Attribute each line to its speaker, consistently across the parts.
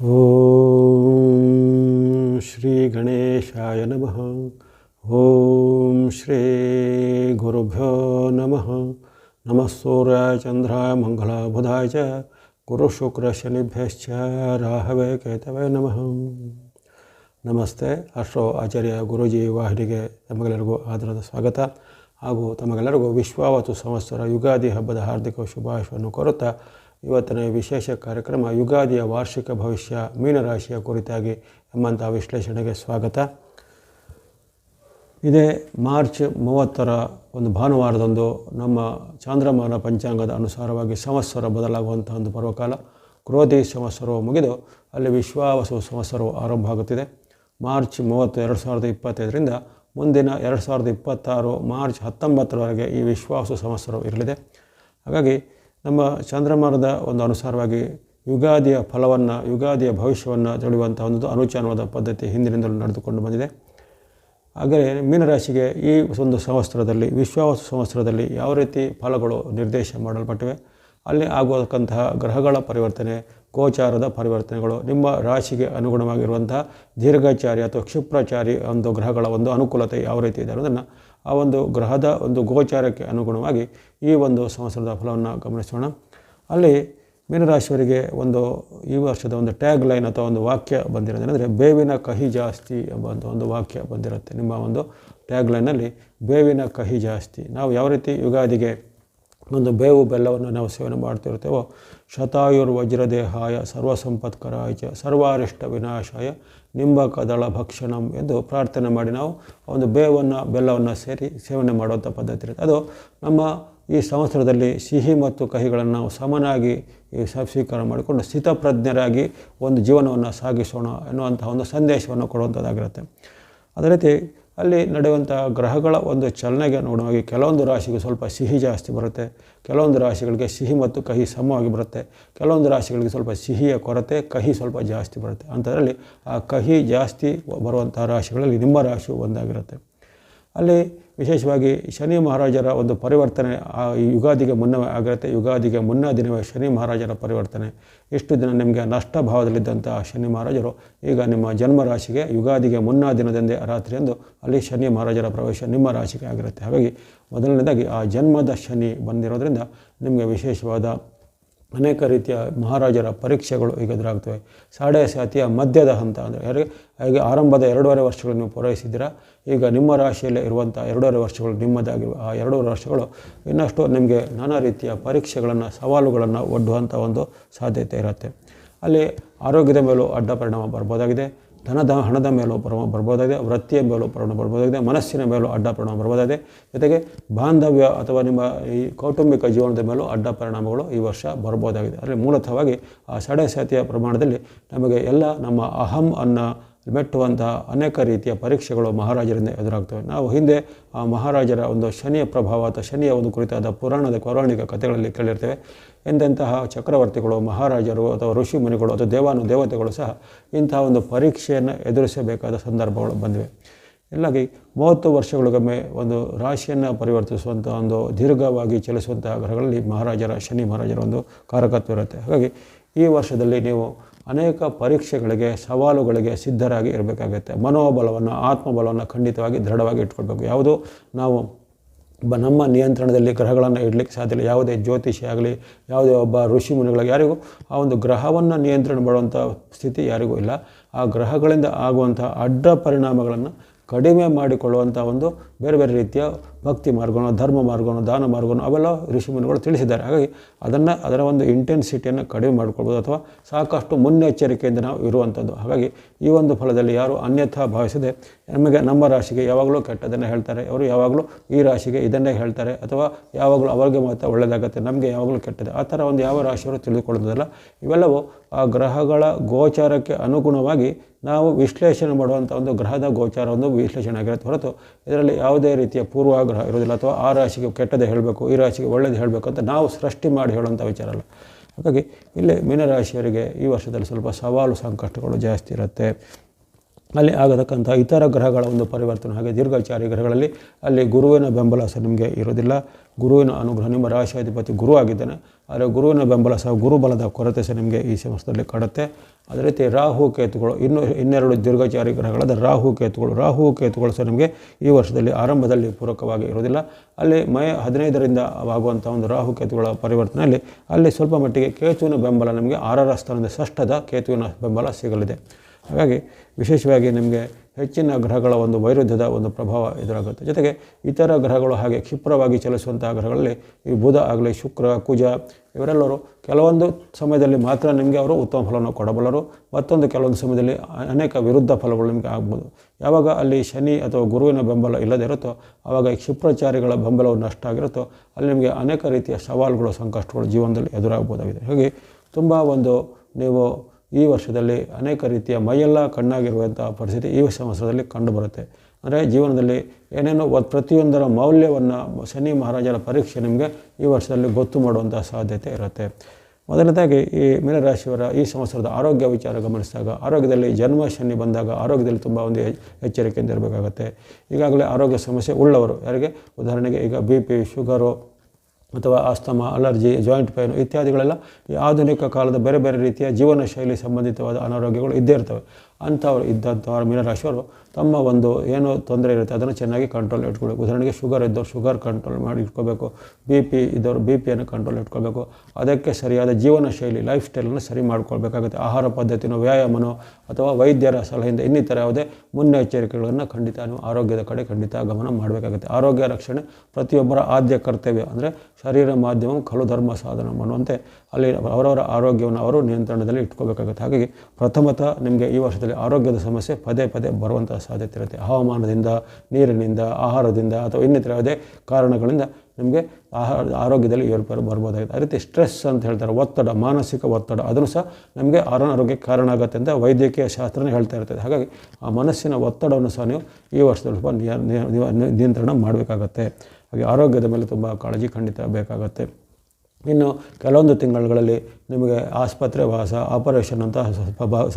Speaker 1: ಓಂ ಶ್ರೀ ಗಣೇಶಾಯ ನಮಃ ಓಂ ಶ್ರೀ ಗುರುಭ್ಯೋ ನಮಃ ನಮಃ ಸೂರ್ಯಾಯ ಚಂದ್ರಾಯ ಮಂಗಳ ಬುಧಾಯ ಚ ಗುರು ಶುಕ್ರ ಶನಿಭ್ಯಶ್ಚ ರಾಹವೇ ಕೇತವೇ ನಮಃ ನಮಸ್ತೆ ಅಶ್ರೋ ಆಚಾರ್ಯ ಗುರೂಜಿ ವಾಹಿನಿಗೆ ತಮಗೆಲ್ಲರಿಗೂ ಆದರದ ಸ್ವಾಗತ ಹಾಗೂ ತಮಗೆಲ್ಲರಿಗೂ ವಿಶ್ವಾವತು ಸಂವತ್ಸರ ಯುಗಾದಿ ಹಬ್ಬದ ಹಾರ್ದಿಕ ಶುಭಾಶಯವನ್ನು ಕೋರುತ್ತಾ ಇವತ್ತಿನ ವಿಶೇಷ ಕಾರ್ಯಕ್ರಮ ಯುಗಾದಿಯ ವಾರ್ಷಿಕ ಭವಿಷ್ಯ ಮೀನರಾಶಿಯ ಕುರಿತಾಗಿ ಎಂಬಂಥ ವಿಶ್ಲೇಷಣೆಗೆ ಸ್ವಾಗತ. ಇದೇ ಮಾರ್ಚ್ ಮೂವತ್ತರ ಒಂದು ಭಾನುವಾರದಂದು ನಮ್ಮ ಚಾಂದ್ರಮಾನ ಪಂಚಾಂಗದ ಅನುಸಾರವಾಗಿ ಸಂವತ್ಸರ ಬದಲಾಗುವಂಥ ಒಂದು ಪರ್ವಕಾಲ. ಕ್ರೋಧಿ ಸಂವತ್ಸರವು ಮುಗಿದು ಅಲ್ಲಿ ವಿಶ್ವಾವಸು ಸಂವತ್ಸರವು ಆರಂಭ ಆಗುತ್ತಿದೆ. ಮಾರ್ಚ್ ಮೂವತ್ತು ಎರಡು ಸಾವಿರದ ಇಪ್ಪತ್ತೈದರಿಂದ ಮುಂದಿನ ಎರಡು ಸಾವಿರದ ಇಪ್ಪತ್ತಾರು ಮಾರ್ಚ್ ಹತ್ತೊಂಬತ್ತರವರೆಗೆ ಈ ವಿಶ್ವಾಸ ಸಂವತ್ಸರವು ಇರಲಿದೆ. ಹಾಗಾಗಿ ನಮ್ಮ ಚಂದ್ರಮಾನದ ಒಂದು ಅನುಸಾರವಾಗಿ ಯುಗಾದಿಯ ಫಲವನ್ನು, ಯುಗಾದಿಯ ಭವಿಷ್ಯವನ್ನು ತಿಳಿಯುವಂಥ ಒಂದು ಅನುಚಾನವಾದ ಪದ್ಧತಿ ಹಿಂದಿನಿಂದಲೂ ನಡೆದುಕೊಂಡು ಬಂದಿದೆ. ಹಾಗೆಯೇ ಮೀನರಾಶಿಗೆ ಈ ಒಂದು ಸಂವತ್ಸರದಲ್ಲಿ ವಿಶ್ವಾಸ ಸಂವತ್ಸರದಲ್ಲಿ ಯಾವ ರೀತಿ ಫಲಗಳು ನಿರ್ದೇಶ ಮಾಡಲ್ಪಟ್ಟಿವೆ, ಅಲ್ಲಿ ಆಗುವಕ್ಕಂತಹ ಗ್ರಹಗಳ ಪರಿವರ್ತನೆ, ಗೋಚಾರದ ಪರಿವರ್ತನೆಗಳು, ನಿಮ್ಮ ರಾಶಿಗೆ ಅನುಗುಣವಾಗಿರುವಂತಹ ದೀರ್ಘಚಾರಿ ಅಥವಾ ಕ್ಷಿಪ್ರಚಾರಿ ಒಂದು ಗ್ರಹಗಳ ಒಂದು ಅನುಕೂಲತೆ ಯಾವ ರೀತಿ ಇದೆ ಅನ್ನೋದನ್ನು ಆ ಒಂದು ಗ್ರಹದ ಒಂದು ಗೋಚಾರಕ್ಕೆ ಅನುಗುಣವಾಗಿ ಈ ಒಂದು ಸಂವತ್ಸರದ ಫಲವನ್ನು ಗಮನಿಸೋಣ. ಅಲ್ಲಿ ಮೀನರಾಶಿಯವರಿಗೆ ಒಂದು ಈ ವರ್ಷದ ಒಂದು ಟ್ಯಾಗ್ ಲೈನ್ ಅಥವಾ ಒಂದು ವಾಕ್ಯ ಬಂದಿರೋದೇನೆಂದರೆ ಬೇವಿನ ಕಹಿ ಜಾಸ್ತಿ ಎಂಬಂಥ ಒಂದು ವಾಕ್ಯ ಬಂದಿರುತ್ತೆ. ನಿಮ್ಮ ಒಂದು ಟ್ಯಾಗ್ ಲೈನಲ್ಲಿ ಬೇವಿನ ಕಹಿ ಜಾಸ್ತಿ. ನಾವು ಯಾವ ರೀತಿ ಯುಗಾದಿಗೆ ಒಂದು ಬೇವು ಬೆಲ್ಲವನ್ನು ನಾವು ಸೇವನೆ ಮಾಡ್ತಿರ್ತೇವೋ ಶತಾಯುರ್ ವಜ್ರದೇಹಾಯ ಚ ಸರ್ವಾರಿಷ್ಟ ವಿನಾಶಾಯ ನಿಂಬ ಕದಳ ಭಕ್ಷಣಂ ಎಂದು ಪ್ರಾರ್ಥನೆ ಮಾಡಿ ನಾವು ಒಂದು ಬೇವನ್ನು, ಬೆಲ್ಲವನ್ನು ಸೇರಿ ಸೇವನೆ ಮಾಡುವಂಥ ಪದ್ಧತಿ ಇರುತ್ತೆ. ಅದು ನಮ್ಮ ಈ ಸಂವತ್ಸರದಲ್ಲಿ ಸಿಹಿ ಮತ್ತು ಕಹಿಗಳನ್ನು ನಾವು ಸಮನಾಗಿ ಸ್ವೀಕಾರ ಮಾಡಿಕೊಂಡು ಸ್ಥಿತಪ್ರಜ್ಞರಾಗಿ ಒಂದು ಜೀವನವನ್ನು ಸಾಗಿಸೋಣ ಎನ್ನುವಂಥ ಒಂದು ಸಂದೇಶವನ್ನು ಕೊಡುವಂಥದ್ದಾಗಿರುತ್ತೆ. ಅದೇ ರೀತಿ ಅಲ್ಲಿ ನಡೆಯುವಂಥ ಗ್ರಹಗಳ ಒಂದು ಚಲನೆಗೆ ಅನುಗುಣವಾಗಿ ಕೆಲವೊಂದು ರಾಶಿಗೆ ಸ್ವಲ್ಪ ಸಿಹಿ ಜಾಸ್ತಿ ಬರುತ್ತೆ, ಕೆಲವೊಂದು ರಾಶಿಗಳಿಗೆ ಸಿಹಿ ಮತ್ತು ಕಹಿ ಸಮವಾಗಿ ಬರುತ್ತೆ, ಕೆಲವೊಂದು ರಾಶಿಗಳಿಗೆ ಸ್ವಲ್ಪ ಸಿಹಿಯ ಕೊರತೆ, ಕಹಿ ಸ್ವಲ್ಪ ಜಾಸ್ತಿ ಬರುತ್ತೆ. ಅಂಥದ್ರಲ್ಲಿ ಆ ಕಹಿ ಜಾಸ್ತಿ ಬರುವಂಥ ರಾಶಿಗಳಲ್ಲಿ ನಿಮ್ಮ ರಾಶಿಯು ಒಂದಾಗಿರುತ್ತೆ. ಅಲ್ಲಿ ವಿಶೇಷವಾಗಿ ಶನಿ ಮಹಾರಾಜರ ಒಂದು ಪರಿವರ್ತನೆ, ಆ ಯುಗಾದಿಗೆ ಮುನ್ನವೇ ಆಗಿರುತ್ತೆ. ಯುಗಾದಿಗೆ ಮುನ್ನ ದಿನವೇ ಶನಿ ಮಹಾರಾಜರ ಪರಿವರ್ತನೆ. ಇಷ್ಟು ದಿನ ನಿಮಗೆ ನಷ್ಟ ಭಾವದಲ್ಲಿದ್ದಂಥ ಶನಿ ಮಹಾರಾಜರು, ಈಗ ನಿಮ್ಮ ಜನ್ಮ ರಾಶಿಗೆ ಯುಗಾದಿಗೆ ಮುನ್ನ ದಿನದಂದೇ ರಾತ್ರಿಯಂದು ಅಲ್ಲಿ ಶನಿ ಮಹಾರಾಜರ ಪ್ರವೇಶ ನಿಮ್ಮ ರಾಶಿಗೆ ಆಗಿರುತ್ತೆ. ಹಾಗಾಗಿ ಮೊದಲನೇದಾಗಿ ಆ ಜನ್ಮದ ಶನಿ ಬಂದಿರೋದ್ರಿಂದ ನಿಮಗೆ ವಿಶೇಷವಾದ ಅನೇಕ ರೀತಿಯ ಮಹಾರಾಜರ ಪರೀಕ್ಷೆಗಳು ಈಗ ಎದುರಾಗ್ತವೆ. ಸಾಡೆ ಸಾತಿಯ ಮಧ್ಯದ ಹಂತ ಅಂದರೆ ಯಾರಿಗೆ ಹಾಗೆ ಆರಂಭದ ಎರಡೂವರೆ ವರ್ಷಗಳು ನೀವು ಪೂರೈಸಿದ್ದೀರಾ? ಈಗ ನಿಮ್ಮ ರಾಶಿಯಲ್ಲೇ ಇರುವಂಥ ಎರಡೂವರೆ ವರ್ಷಗಳು ನಿಮ್ಮದಾಗಿರುವ ಆ ಎರಡೂವರೆ ವರ್ಷಗಳು ಇನ್ನಷ್ಟು ನಿಮಗೆ ನಾನಾ ರೀತಿಯ ಪರೀಕ್ಷೆಗಳನ್ನು, ಸವಾಲುಗಳನ್ನು ಒಡ್ಡುವಂಥ ಒಂದು ಸಾಧ್ಯತೆ ಇರುತ್ತೆ. ಅಲ್ಲಿ ಆರೋಗ್ಯದ ಮೇಲೂ ಅಡ್ಡ ಪರಿಣಾಮ ಬರ್ಬೋದಾಗಿದೆ. ಧನದ, ಹಣದ ಮೇಲೂ ಪರಿಣಾಮ ಬರ್ಬೋದಾಗಿದೆ, ವೃತ್ತಿಯ ಮೇಲೂ ಪರಿಣಾಮ ಬರ್ಬೋದಾಗಿದೆ, ಮನಸ್ಸಿನ ಮೇಲೂ ಅಡ್ಡ ಪರಿಣಾಮ ಬರ್ಬೋದಾಗಿದೆ. ಜೊತೆಗೆ ಬಾಂಧವ್ಯ ಅಥವಾ ನಿಮ್ಮ ಈ ಕೌಟುಂಬಿಕ ಜೀವನದ ಮೇಲೂ ಅಡ್ಡ ಪರಿಣಾಮಗಳು ಈ ವರ್ಷ ಬರ್ಬೋದಾಗಿದೆ. ಅದರಲ್ಲಿ ಮೂಲತಃವಾಗಿ ಆ ಸಡೆ ಸಾತಿಯ ಪ್ರಮಾಣದಲ್ಲಿ ನಮಗೆ ಎಲ್ಲ ನಮ್ಮ ಅಹಂ ಅನ್ನ ಮೆಟ್ಟುವಂಥ ಅನೇಕ ರೀತಿಯ ಪರೀಕ್ಷೆಗಳು ಮಹಾರಾಜರಿಂದ ಎದುರಾಗ್ತವೆ. ನಾವು ಹಿಂದೆ ಆ ಮಹಾರಾಜರ ಒಂದು ಶನಿಯ ಪ್ರಭಾವ ಅಥವಾ ಶನಿಯ ಒಂದು ಕುರಿತಾದ ಪುರಾಣದ ಪೌರಾಣಿಕ ಕಥೆಗಳಲ್ಲಿ ಕೇಳಿರ್ತೇವೆ. ಎಂದೆಂತಹ ಚಕ್ರವರ್ತಿಗಳು, ಮಹಾರಾಜರು ಅಥವಾ ಋಷಿ ಮುನಿಗಳು ಅಥವಾ ದೇವಾನು ದೇವತೆಗಳು ಸಹ ಇಂತಹ ಒಂದು ಪರೀಕ್ಷೆಯನ್ನು ಎದುರಿಸಬೇಕಾದ ಸಂದರ್ಭಗಳು ಬಂದಿವೆ. ಇಲ್ಲಾಗಿ ಮೂವತ್ತು ವರ್ಷಗಳಿಗೊಮ್ಮೆ ಒಂದು ರಾಶಿಯನ್ನು ಪರಿವರ್ತಿಸುವಂಥ ಒಂದು ದೀರ್ಘವಾಗಿ ಚಲಿಸುವಂತಹ ಗ್ರಹಗಳಲ್ಲಿ ಮಹಾರಾಜರ, ಶನಿ ಮಹಾರಾಜರ ಒಂದು ಕಾರಕತ್ವ ಇರುತ್ತೆ. ಹಾಗಾಗಿ ಈ ವರ್ಷದಲ್ಲಿ ನೀವು ಅನೇಕ ಪರೀಕ್ಷೆಗಳಿಗೆ, ಸವಾಲುಗಳಿಗೆ ಸಿದ್ಧರಾಗಿ ಇರಬೇಕಾಗುತ್ತೆ. ಮನೋಬಲವನ್ನು, ಆತ್ಮಬಲವನ್ನು ಖಂಡಿತವಾಗಿ ದೃಢವಾಗಿ ಇಟ್ಕೊಳ್ಬೇಕು. ಯಾವುದು? ನಾವು ಬ, ನಮ್ಮ ನಿಯಂತ್ರಣದಲ್ಲಿ ಗ್ರಹಗಳನ್ನು ಇಡಲಿಕ್ಕೆ ಸಾಧ್ಯ ಇಲ್ಲ. ಯಾವುದೇ ಜ್ಯೋತಿಷಿ ಆಗಲಿ, ಯಾವುದೇ ಒಬ್ಬ ಋಷಿ ಮುನಿಗಳಾಗಿ ಯಾರಿಗೂ ಆ ಒಂದು ಗ್ರಹವನ್ನು ನಿಯಂತ್ರಣ ಮಾಡುವಂಥ ಸ್ಥಿತಿ ಯಾರಿಗೂ ಇಲ್ಲ. ಆ ಗ್ರಹಗಳಿಂದ ಆಗುವಂಥ ಅಡ್ಡ ಪರಿಣಾಮಗಳನ್ನು ಕಡಿಮೆ ಮಾಡಿಕೊಳ್ಳುವಂಥ ಒಂದು ಬೇರೆ ಬೇರೆ ರೀತಿಯ ಭಕ್ತಿ ಮಾರ್ಗನೋ, ಧರ್ಮ ಮಾರ್ಗನೋ, ದಾನ ಮಾರ್ಗನೋ ಅವೆಲ್ಲ ಋಷಿಮುನಿಗಳು ತಿಳಿಸಿದ್ದಾರೆ. ಹಾಗಾಗಿ ಅದನ್ನು, ಅದರ ಒಂದು ಇಂಟೆನ್ಸಿಟಿಯನ್ನು ಕಡಿಮೆ ಮಾಡಿಕೊಳ್ಬೋದು ಅಥವಾ ಸಾಕಷ್ಟು ಮುನ್ನೆಚ್ಚರಿಕೆಯಿಂದ ನಾವು ಇರುವಂಥದ್ದು. ಹಾಗಾಗಿ ಈ ಒಂದು ಫಲದಲ್ಲಿ ಯಾರು ಅನ್ಯಥಾ ಭಾವಿಸದೆ ನಮಗೆ ನಮ್ಮ ರಾಶಿಗೆ ಯಾವಾಗಲೂ ಕೆಟ್ಟದನ್ನು ಹೇಳ್ತಾರೆ. ಅವರು ಯಾವಾಗಲೂ ಈ ರಾಶಿಗೆ ಇದನ್ನೇ ಹೇಳ್ತಾರೆ. ಅಥವಾ ಯಾವಾಗಲೂ ಅವರಿಗೆ ಮಾತ್ರ ಒಳ್ಳೆಯದಾಗುತ್ತೆ, ನಮಗೆ ಯಾವಾಗಲೂ ಕೆಟ್ಟದೆ ಆ ಥರ ಒಂದು ಯಾವ ರಾಶಿಯವರು ತಿಳಿದುಕೊಳ್ಳೋದಿಲ್ಲ ಇವೆಲ್ಲವೂ ಆ ಗ್ರಹಗಳ ಗೋಚಾರಕ್ಕೆ ಅನುಗುಣವಾಗಿ ನಾವು ವಿಶ್ಲೇಷಣೆ ಮಾಡುವಂಥ ಒಂದು ಗ್ರಹದ ಗೋಚಾರ ಒಂದು ವಿಶ್ಲೇಷಣೆ ಆಗಿರುತ್ತೆ ಹೊರತು ಇದರಲ್ಲಿ ಯಾವುದೇ ರೀತಿಯ ಪೂರ್ವಾಗ್ರಹ ಇರೋದಿಲ್ಲ ಅಥವಾ ಆ ರಾಶಿಗೆ ಕೆಟ್ಟದೇ ಹೇಳಬೇಕು, ಈ ರಾಶಿಗೆ ಒಳ್ಳೇದು ಹೇಳಬೇಕು ಅಂತ ನಾವು ಸೃಷ್ಟಿ ಮಾಡಿ ಹೇಳುವಂಥ ವಿಚಾರ ಅಲ್ಲ. ಹಾಗಾಗಿ ಇಲ್ಲಿ ಮೀನರಾಶಿಯವರಿಗೆ ಈ ವರ್ಷದಲ್ಲಿ ಸ್ವಲ್ಪ ಸವಾಲು, ಸಂಕಷ್ಟಗಳು ಜಾಸ್ತಿ ಇರುತ್ತೆ. ಅಲ್ಲಿ ಆಗತಕ್ಕಂಥ ಇತರ ಗ್ರಹಗಳ ಒಂದು ಪರಿವರ್ತನೆ, ಹಾಗೆ ದೀರ್ಘಚಾರಿ ಗ್ರಹಗಳಲ್ಲಿ ಅಲ್ಲಿ ಗುರುವಿನ ಬೆಂಬಲ ಸಹ ನಿಮಗೆ ಇರೋದಿಲ್ಲ ಗುರುವಿನ ಅನುಗ್ರಹ, ನಿಮ್ಮ ರಾಶಿಯಾಧಿಪತಿ ಗುರು ಆಗಿದ್ದಾನೆ. ಆದರೆ ಗುರುವಿನ ಬೆಂಬಲ ಸಹ ಗುರುಬಲದ ಕೊರತೆ ಸಹ ನಿಮಗೆ ಈ ಸಮಸ್ಯೆಯಲ್ಲಿ ಕಾಡುತ್ತೆ. ಅದೇ ರೀತಿ ರಾಹು ಕೇತುಗಳು, ಇನ್ನು ಇನ್ನೆರಡು ದೀರ್ಘಚಾರಿ ಗ್ರಹಗಳಾದ ರಾಹು ಕೇತುಗಳು. ರಾಹು ಕೇತುಗಳು ಸಹ ನಮಗೆ ಈ ವರ್ಷದಲ್ಲಿ ಆರಂಭದಲ್ಲಿ ಪೂರಕವಾಗಿ ಇರುವುದಿಲ್ಲ. ಅಲ್ಲಿ ಮೇ ಹದಿನೈದರಿಂದ ಆಗುವಂಥ ಒಂದು ರಾಹು ಕೇತುಗಳ ಪರಿವರ್ತನೆಯಲ್ಲಿ ಅಲ್ಲಿ ಸ್ವಲ್ಪ ಮಟ್ಟಿಗೆ ಕೇತುವಿನ ಬೆಂಬಲ ನಮಗೆ ಆರರ ಸ್ಥಾನದ ಷಷ್ಠದ ಕೇತುವಿನ ಬೆಂಬಲ ಸಿಗಲಿದೆ. ಹಾಗಾಗಿ ವಿಶೇಷವಾಗಿ ನಿಮಗೆ ಹೆಚ್ಚಿನ ಗ್ರಹಗಳ ಒಂದು ವೈರುಧ್ಯದ ಒಂದು ಪ್ರಭಾವ ಎದುರಾಗುತ್ತೆ. ಜೊತೆಗೆ ಇತರ ಗ್ರಹಗಳು ಹಾಗೆ ಕ್ಷಿಪ್ರವಾಗಿ ಚಲಿಸುವಂತಹ ಗ್ರಹಗಳಲ್ಲಿ ಈ ಬುಧ ಆಗಲಿ ಶುಕ್ರ, ಕುಜ ಇವರೆಲ್ಲರೂ ಕೆಲವೊಂದು ಸಮಯದಲ್ಲಿ ಮಾತ್ರ ನಿಮಗೆ ಅವರು ಉತ್ತಮ ಫಲವನ್ನು ಕೊಡಬಲ್ಲರು. ಮತ್ತೊಂದು ಕೆಲವೊಂದು ಸಮಯದಲ್ಲಿ ಅನೇಕ ವಿರುದ್ಧ ಫಲಗಳು ನಿಮಗೆ ಆಗ್ಬೋದು. ಯಾವಾಗ ಅಲ್ಲಿ ಶನಿ ಅಥವಾ ಗುರುವಿನ ಬೆಂಬಲ ಇಲ್ಲದೇ ಇರುತ್ತೋ ಆವಾಗ ಕ್ಷಿಪ್ರಚಾರಿಗಳ ಬೆಂಬಲವು ನಷ್ಟ ಆಗಿರುತ್ತೋ ಅಲ್ಲಿ ನಿಮಗೆ ಅನೇಕ ರೀತಿಯ ಸವಾಲುಗಳು, ಸಂಕಷ್ಟಗಳು ಜೀವನದಲ್ಲಿ ಎದುರಾಗಬಹುದಾಗಿದೆ. ಹಾಗೆ ತುಂಬ ಒಂದು ನೀವು ಈ ವರ್ಷದಲ್ಲಿ ಅನೇಕ ರೀತಿಯ ಮೈಯೆಲ್ಲ ಕಣ್ಣಾಗಿರುವಂಥ ಪರಿಸ್ಥಿತಿ ಈ ಸಂವತ್ಸರದಲ್ಲಿ ಕಂಡುಬರುತ್ತೆ. ಅಂದರೆ ಜೀವನದಲ್ಲಿ ಏನೇನೋ ಪ್ರತಿಯೊಂದರ ಮೌಲ್ಯವನ್ನು ಶನಿ ಮಹಾರಾಜರ ಪರೀಕ್ಷೆ ನಿಮಗೆ ಈ ವರ್ಷದಲ್ಲಿ ಗೊತ್ತು ಮಾಡುವಂಥ ಸಾಧ್ಯತೆ ಇರುತ್ತೆ. ಮೊದಲನೇದಾಗಿ ಈ ಮೀನರಾಶಿಯವರ ಈ ಸಂವತ್ಸರದ ಆರೋಗ್ಯ ವಿಚಾರ ಗಮನಿಸಿದಾಗ ಆರೋಗ್ಯದಲ್ಲಿ ಜನ್ಮ ಶನಿ ಬಂದಾಗ ಆರೋಗ್ಯದಲ್ಲಿ ತುಂಬ ಒಂದು ಎಚ್ಚರಿಕೆಯಿಂದ ಇರಬೇಕಾಗತ್ತೆ. ಈಗಾಗಲೇ ಆರೋಗ್ಯ ಸಮಸ್ಯೆ ಉಳ್ಳವರು, ಯಾರಿಗೆ? ಉದಾಹರಣೆಗೆ ಈಗ ಬಿ ಪಿ ಶುಗರು ಅಥವಾ ಆಸ್ತಮ, ಅಲರ್ಜಿ ಜಾಯಿಂಟ್ ಪೈನ್ ಇತ್ಯಾದಿಗಳೆಲ್ಲ ಈ ಆಧುನಿಕ ಕಾಲದ ಬೇರೆ ಬೇರೆ ರೀತಿಯ ಜೀವನ ಶೈಲಿ ಸಂಬಂಧಿತವಾದ ಅನಾರೋಗ್ಯಗಳು ಇದ್ದೇ ಇರ್ತವೆ. ಅಂಥವ್ರು ಇದ್ದಂಥವ್ರ ಮೀನರಾಶಿಯವರು ತಮ್ಮ ಒಂದು ಏನು ತೊಂದರೆ ಇರುತ್ತೆ, ಅದನ್ನು ಚೆನ್ನಾಗಿ ಕಂಟ್ರೋಲ್ ಇಟ್ಕೊಳ್ಬೇಕು. ಉದಾಹರಣೆಗೆ ಶುಗರ್ ಇದ್ದವ್ರು ಶುಗರ್ ಕಂಟ್ರೋಲ್ ಮಾಡಿ ಇಟ್ಕೋಬೇಕು ಬಿ ಪಿ ಇದ್ದವರು ಬಿ ಪಿಯನ್ನು ಕಂಟ್ರೋಲ್ ಇಟ್ಕೋಬೇಕು ಅದಕ್ಕೆ ಸರಿಯಾದ ಜೀವನ ಶೈಲಿ ಲೈಫ್ ಸ್ಟೈಲನ್ನು ಸರಿ ಮಾಡ್ಕೊಳ್ಬೇಕಾಗುತ್ತೆ. ಆಹಾರ ಪದ್ಧತಿನೋ, ವ್ಯಾಯಾಮನೋ ಅಥವಾ ವೈದ್ಯರ ಸಲಹೆಯಿಂದ ಇನ್ನಿತರ ಯಾವುದೇ ಮುನ್ನೆಚ್ಚರಿಕೆಗಳನ್ನು ಖಂಡಿತ ನೀವು ಆರೋಗ್ಯದ ಕಡೆ ಖಂಡಿತ ಗಮನ ಮಾಡಬೇಕಾಗುತ್ತೆ. ಆರೋಗ್ಯ ರಕ್ಷಣೆ ಪ್ರತಿಯೊಬ್ಬರ ಆದ್ಯ ಕರ್ತವ್ಯ. ಅಂದರೆ ಶರೀರ ಮಾಧ್ಯಮ ಖಲು ಧರ್ಮ ಸಾಧನ ಅನ್ನುವಂತೆ ಅಲ್ಲಿ ಅವರವರ ಆರೋಗ್ಯವನ್ನು ಅವರು ನಿಯಂತ್ರಣದಲ್ಲಿ ಇಟ್ಕೋಬೇಕಾಗುತ್ತೆ. ಹಾಗಾಗಿ ಪ್ರಥಮತಃ ನಿಮಗೆ ಈ ವರ್ಷದಲ್ಲಿ ಆರೋಗ್ಯದ ಸಮಸ್ಯೆ ಪದೇ ಪದೇ ಬರುವಂಥ ಸಾಧ್ಯತೆ ಇರುತ್ತೆ. ಹವಾಮಾನದಿಂದ, ನೀರಿನಿಂದ, ಆಹಾರದಿಂದ ಅಥವಾ ಇನ್ನಿತರ ಯಾವುದೇ ಕಾರಣಗಳಿಂದ ನಿಮಗೆ ಆಹಾರ ಆರೋಗ್ಯದಲ್ಲಿ ಏರ್ಪೇರು ಬರ್ಬೋದಾಗಿದೆ. ಅದೇ ರೀತಿ ಸ್ಟ್ರೆಸ್ ಅಂತ ಹೇಳ್ತಾರೆ, ಒತ್ತಡ, ಮಾನಸಿಕ ಒತ್ತಡ, ಅದನ್ನು ಸಹ ನಮಗೆ ಅನಾರೋಗ್ಯಕ್ಕೆ ಕಾರಣ ಆಗುತ್ತೆ ಅಂತ ವೈದ್ಯಕೀಯ ಶಾಸ್ತ್ರನೇ ಹೇಳ್ತಾ ಇರ್ತದೆ. ಹಾಗಾಗಿ ಆ ಮನಸ್ಸಿನ ಒತ್ತಡವನ್ನು ಸಹ ನೀವು ಈ ವರ್ಷದಲ್ಲಿ ಸ್ವಲ್ಪ ನಿಯ, ನಿಯ- ನಿಯಂತ್ರಣ ಮಾಡಬೇಕಾಗತ್ತೆ. ಹಾಗೆ ಆರೋಗ್ಯದ ಮೇಲೆ ತುಂಬ ಕಾಳಜಿ ಖಂಡಿತ ಬೇಕಾಗತ್ತೆ. ಇನ್ನು ಕೆಲವೊಂದು ತಿಂಗಳುಗಳಲ್ಲಿ ನಿಮಗೆ ಆಸ್ಪತ್ರೆ ವಾಸ ಆಪರೇಷನ್ ಅಂತಹ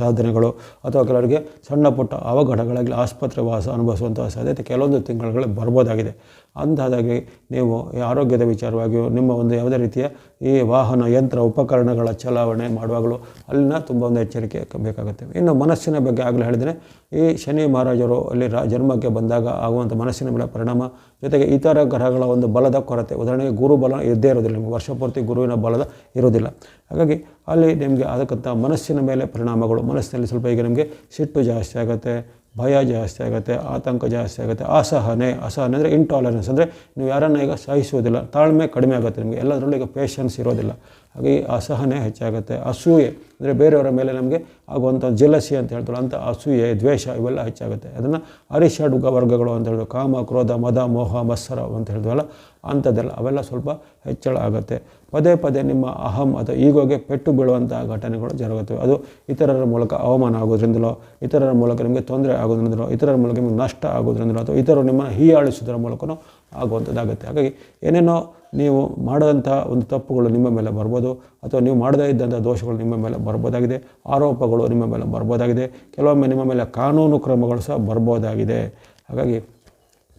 Speaker 1: ಸಾಧನೆಗಳು ಅಥವಾ ಕೆಲವರಿಗೆ ಸಣ್ಣ ಪುಟ್ಟ ಅವಘಡಗಳಾಗಲಿ ಆಸ್ಪತ್ರೆ ವಾಸ ಅನುಭವಿಸುವಂತಹ ಸಾಧ್ಯತೆ ಕೆಲವೊಂದು ತಿಂಗಳುಗಳಲ್ಲಿ ಬರ್ಬೋದಾಗಿದೆ. ಅಂಥದ್ದಾಗಿ ನೀವು ಈ ಆರೋಗ್ಯದ ವಿಚಾರವಾಗಿಯೂ ನಿಮ್ಮ ಒಂದು ಯಾವುದೇ ರೀತಿಯ ಈ ವಾಹನ ಯಂತ್ರ ಉಪಕರಣಗಳ ಚಲಾವಣೆ ಮಾಡುವಾಗಲೂ ಅಲ್ಲಿನ ತುಂಬ ಒಂದು ಎಚ್ಚರಿಕೆ ಬೇಕಾಗುತ್ತೆ. ಇನ್ನು ಮನಸ್ಸಿನ ಬಗ್ಗೆ ಆಗಲೇ ಹೇಳಿದರೆ ಈ ಶನಿ ಮಹಾರಾಜರು ಅಲ್ಲಿ ರಾ, ಜನ್ಮಕ್ಕೆ ಬಂದಾಗ ಆಗುವಂಥ ಮನಸ್ಸಿನ ಮೇಲೆ ಪರಿಣಾಮ ಜೊತೆಗೆ ಇತರ ಗ್ರಹಗಳ ಒಂದು ಬಲದ ಕೊರತೆ. ಉದಾಹರಣೆಗೆ ಗುರು ಬಲ ಇದ್ದೇ ಇರೋದಿಲ್ಲ. ನಿಮಗೆ ವರ್ಷಪೂರ್ತಿ ಗುರುವಿನ ಬಲದ ಇರೋದಿಲ್ಲ. ಹಾಗಾಗಿ ಅಲ್ಲಿ ನಿಮಗೆ ಅದಕ್ಕಂಥ ಮನಸ್ಸಿನ ಮೇಲೆ ಪರಿಣಾಮಗಳು, ಮನಸ್ಸಿನಲ್ಲಿ ಸ್ವಲ್ಪ ಈಗ ನಿಮಗೆ ಸಿಟ್ಟು ಜಾಸ್ತಿ ಆಗುತ್ತೆ, ಭಯ ಜಾಸ್ತಿ ಆಗುತ್ತೆ, ಆತಂಕ ಜಾಸ್ತಿ ಆಗುತ್ತೆ, ಅಸಹನೆ ಅಸಹನೆ ಅಂದರೆ ಇಂಟಾಲರೆನ್ಸ್ ಅಂದರೆ ನೀವು ಯಾರನ್ನ ಈಗ ಸಹಿಸುವುದಿಲ್ಲ. ತಾಳ್ಮೆ ಕಡಿಮೆ ಆಗುತ್ತೆ ನಿಮಗೆ. ಎಲ್ಲದರಲ್ಲೂ ಈಗ ಪೇಷನ್ಸ್ ಇರೋದಿಲ್ಲ. ಹಾಗೆ ಅಸಹನೆ ಹೆಚ್ಚಾಗುತ್ತೆ. ಅಸೂಯೆ ಅಂದರೆ ಬೇರೆಯವರ ಮೇಲೆ ನಮಗೆ ಆಗುವಂಥ ಜಲಸಿ ಅಂತ ಹೇಳ್ತಾರೆ. ಅಂಥ ಅಸೂಯೆ, ದ್ವೇಷ ಇವೆಲ್ಲ ಹೆಚ್ಚಾಗುತ್ತೆ. ಅದನ್ನು ಅರಿಷಡ್ ವರ್ಗಗಳು ಅಂತ ಹೇಳಿದ್ರು ಕಾಮ, ಕ್ರೋಧ, ಮದ, ಮೋಹ, ಮತ್ಸರ ಅಂತ ಹೇಳಿದ್ವಲ್ಲ, ಅಂಥದ್ದೆಲ್ಲ ಅವೆಲ್ಲ ಸ್ವಲ್ಪ ಹೆಚ್ಚಳ ಆಗುತ್ತೆ. ಪದೇ ಪದೇ ನಿಮ್ಮ ಅಹಂ ಅಥವಾ ಈಗೋಗೆ ಪೆಟ್ಟು ಬೀಳುವಂಥ ಘಟನೆಗಳು ಜರುಗುತ್ತವೆ. ಅದು ಇತರರ ಮೂಲಕ ಅವಮಾನ ಆಗೋದ್ರಿಂದಲೋ ಇತರರ ಮೂಲಕ ನಿಮಗೆ ತೊಂದರೆ ಆಗೋದ್ರಿಂದಲೋ ಇತರರ ಮೂಲಕ ನಿಮಗೆ ನಷ್ಟ ಆಗೋದ್ರಿಂದಲೋ ಅಥವಾ ಇತರರು ನಿಮ್ಮನ್ನು ಹೀಯಾಳಿಸೋದ್ರ ಮೂಲಕನೂ ಆಗುವಂಥದ್ದಾಗುತ್ತೆ. ಹಾಗಾಗಿ ಏನೇನೋ ನೀವು ಮಾಡಿದಂಥ ಒಂದು ತಪ್ಪುಗಳು ನಿಮ್ಮ ಮೇಲೆ ಬರ್ಬೋದು ಅಥವಾ ನೀವು ಮಾಡದೇ ಇದ್ದಂಥ ದೋಷಗಳು ನಿಮ್ಮ ಮೇಲೆ ಬರ್ಬೋದಾಗಿದೆ, ಆರೋಪಗಳು ನಿಮ್ಮ ಮೇಲೆ ಬರ್ಬೋದಾಗಿದೆ, ಕೆಲವೊಮ್ಮೆ ನಿಮ್ಮ ಮೇಲೆ ಕಾನೂನು ಕ್ರಮಗಳು ಸಹ ಬರ್ಬೋದಾಗಿದೆ. ಹಾಗಾಗಿ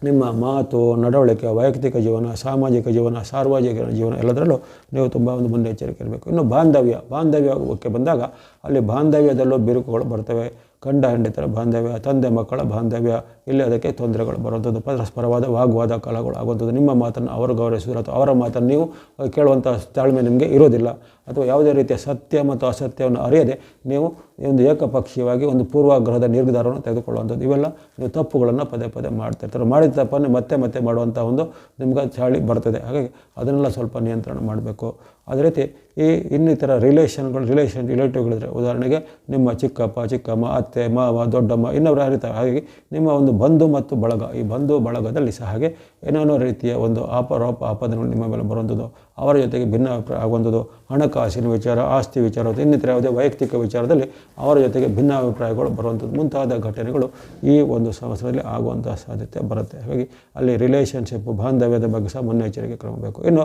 Speaker 1: ನಿಮ್ಮ ಮಾತು, ನಡವಳಿಕೆ, ವೈಯಕ್ತಿಕ ಜೀವನ, ಸಾಮಾಜಿಕ ಜೀವನ, ಸಾರ್ವಜನಿಕ ಜೀವನ ಎಲ್ಲದರಲ್ಲೂ ನೀವು ತುಂಬ ಒಂದು ಮುನ್ನೆಚ್ಚರಿಕೆ ಇರಬೇಕು. ಇನ್ನು ಬಾಂಧವ್ಯ, ಬಾಂಧವ್ಯಕ್ಕೆ ಬಂದಾಗ ಅಲ್ಲಿ ಬಾಂಧವ್ಯದಲ್ಲೂ ಬಿರುಕುಗಳು ಬರ್ತವೆ. ಗಂಡ ಹೆಂಡಿತರ ಬಾಂಧವ್ಯ, ತಂದೆ ಮಕ್ಕಳ ಬಾಂಧವ್ಯ ಇಲ್ಲಿ ಅದಕ್ಕೆ ತೊಂದರೆಗಳು ಬರುವಂಥದ್ದು, ಪರಸ್ಪರವಾದ ವಾಗ್ವಾದ ಕಾಲಗಳು ಆಗುವಂಥದ್ದು. ನಿಮ್ಮ ಮಾತನ್ನು ಅವರು ಗೌರವಿಸಿದ್ರು ಅಥವಾ ಅವರ ಮಾತನ್ನು ನೀವು ಕೇಳುವಂಥ ತಾಳ್ಮೆ ನಿಮಗೆ ಇರೋದಿಲ್ಲ. ಅಥವಾ ಯಾವುದೇ ರೀತಿಯ ಸತ್ಯ ಮತ್ತು ಅಸತ್ಯವನ್ನು ಅರಿಯದೆ ನೀವು ಒಂದು ಏಕಪಕ್ಷೀಯವಾಗಿ ಒಂದು ಪೂರ್ವಾಗ್ರಹದ ನಿರ್ಧಾರವನ್ನು ತೆಗೆದುಕೊಳ್ಳುವಂಥದ್ದು. ಇವೆಲ್ಲ ನೀವು ತಪ್ಪುಗಳನ್ನು ಪದೇ ಪದೇ ಮಾಡ್ತಾ ಇರ್ತಾರೆ. ಮಾಡಿದ ತಪ್ಪನ್ನು ಮತ್ತೆ ಮತ್ತೆ ಮಾಡುವಂಥ ಒಂದು ನಿಮ್ಗೆ ಚಾಳಿ ಬರ್ತದೆ. ಹಾಗಾಗಿ ಅದನ್ನೆಲ್ಲ ಸ್ವಲ್ಪ ನಿಯಂತ್ರಣ ಮಾಡಬೇಕು. ಅದೇ ರೀತಿ ಈ ಇನ್ನಿತರ ರಿಲೇಷನ್ಗಳು ರಿಲೇಷನ್ ರಿಲೇಟಿವ್ಗಳಿದ್ರೆ ಉದಾಹರಣೆಗೆ ನಿಮ್ಮ ಚಿಕ್ಕಪ್ಪ, ಚಿಕ್ಕಮ್ಮ, ಅತ್ತೆ, ಮಾವ, ದೊಡ್ಡಮ್ಮ ಇನ್ನೊಬ್ಬರು ಹರಿತಾರೆ ಹಾಗಾಗಿ ನಿಮ್ಮ ಒಂದು ಬಂಧು ಮತ್ತು ಬಳಗ, ಈ ಬಂಧು ಬಳಗದಲ್ಲಿ ಸಹ ಹಾಗೆ ಏನೇನೋ ರೀತಿಯ ಒಂದು ಆಪರೋಪ ಆಪಾದನೆಗಳು ನಿಮ್ಮ ಮೇಲೆ ಬರುವಂಥದ್ದು, ಅವರ ಜೊತೆಗೆ ಭಿನ್ನ ಅಭಿಪ್ರಾಯ ಆಗುವಂಥದ್ದು, ಹಣಕಾಸಿನ ವಿಚಾರ, ಆಸ್ತಿ ವಿಚಾರ ಇನ್ನಿತರ ಯಾವುದೇ ವೈಯಕ್ತಿಕ ವಿಚಾರದಲ್ಲಿ ಅವರ ಜೊತೆಗೆ ಭಿನ್ನ ಅಭಿಪ್ರಾಯಗಳು ಬರುವಂಥದ್ದು, ಮುಂತಾದ ಘಟನೆಗಳು ಈ ಒಂದು ಸಮಸ್ಯೆಯಲ್ಲಿ ಆಗುವಂಥ ಸಾಧ್ಯತೆ ಬರುತ್ತೆ. ಹಾಗಾಗಿ ಅಲ್ಲಿ ರಿಲೇಷನ್ಶಿಪ್ ಬಾಂಧವ್ಯದ ಬಗ್ಗೆ ಸಹ ಮುನ್ನೆಚ್ಚರಿಕೆ ಕ್ರಮ ಬೇಕು. ಇನ್ನು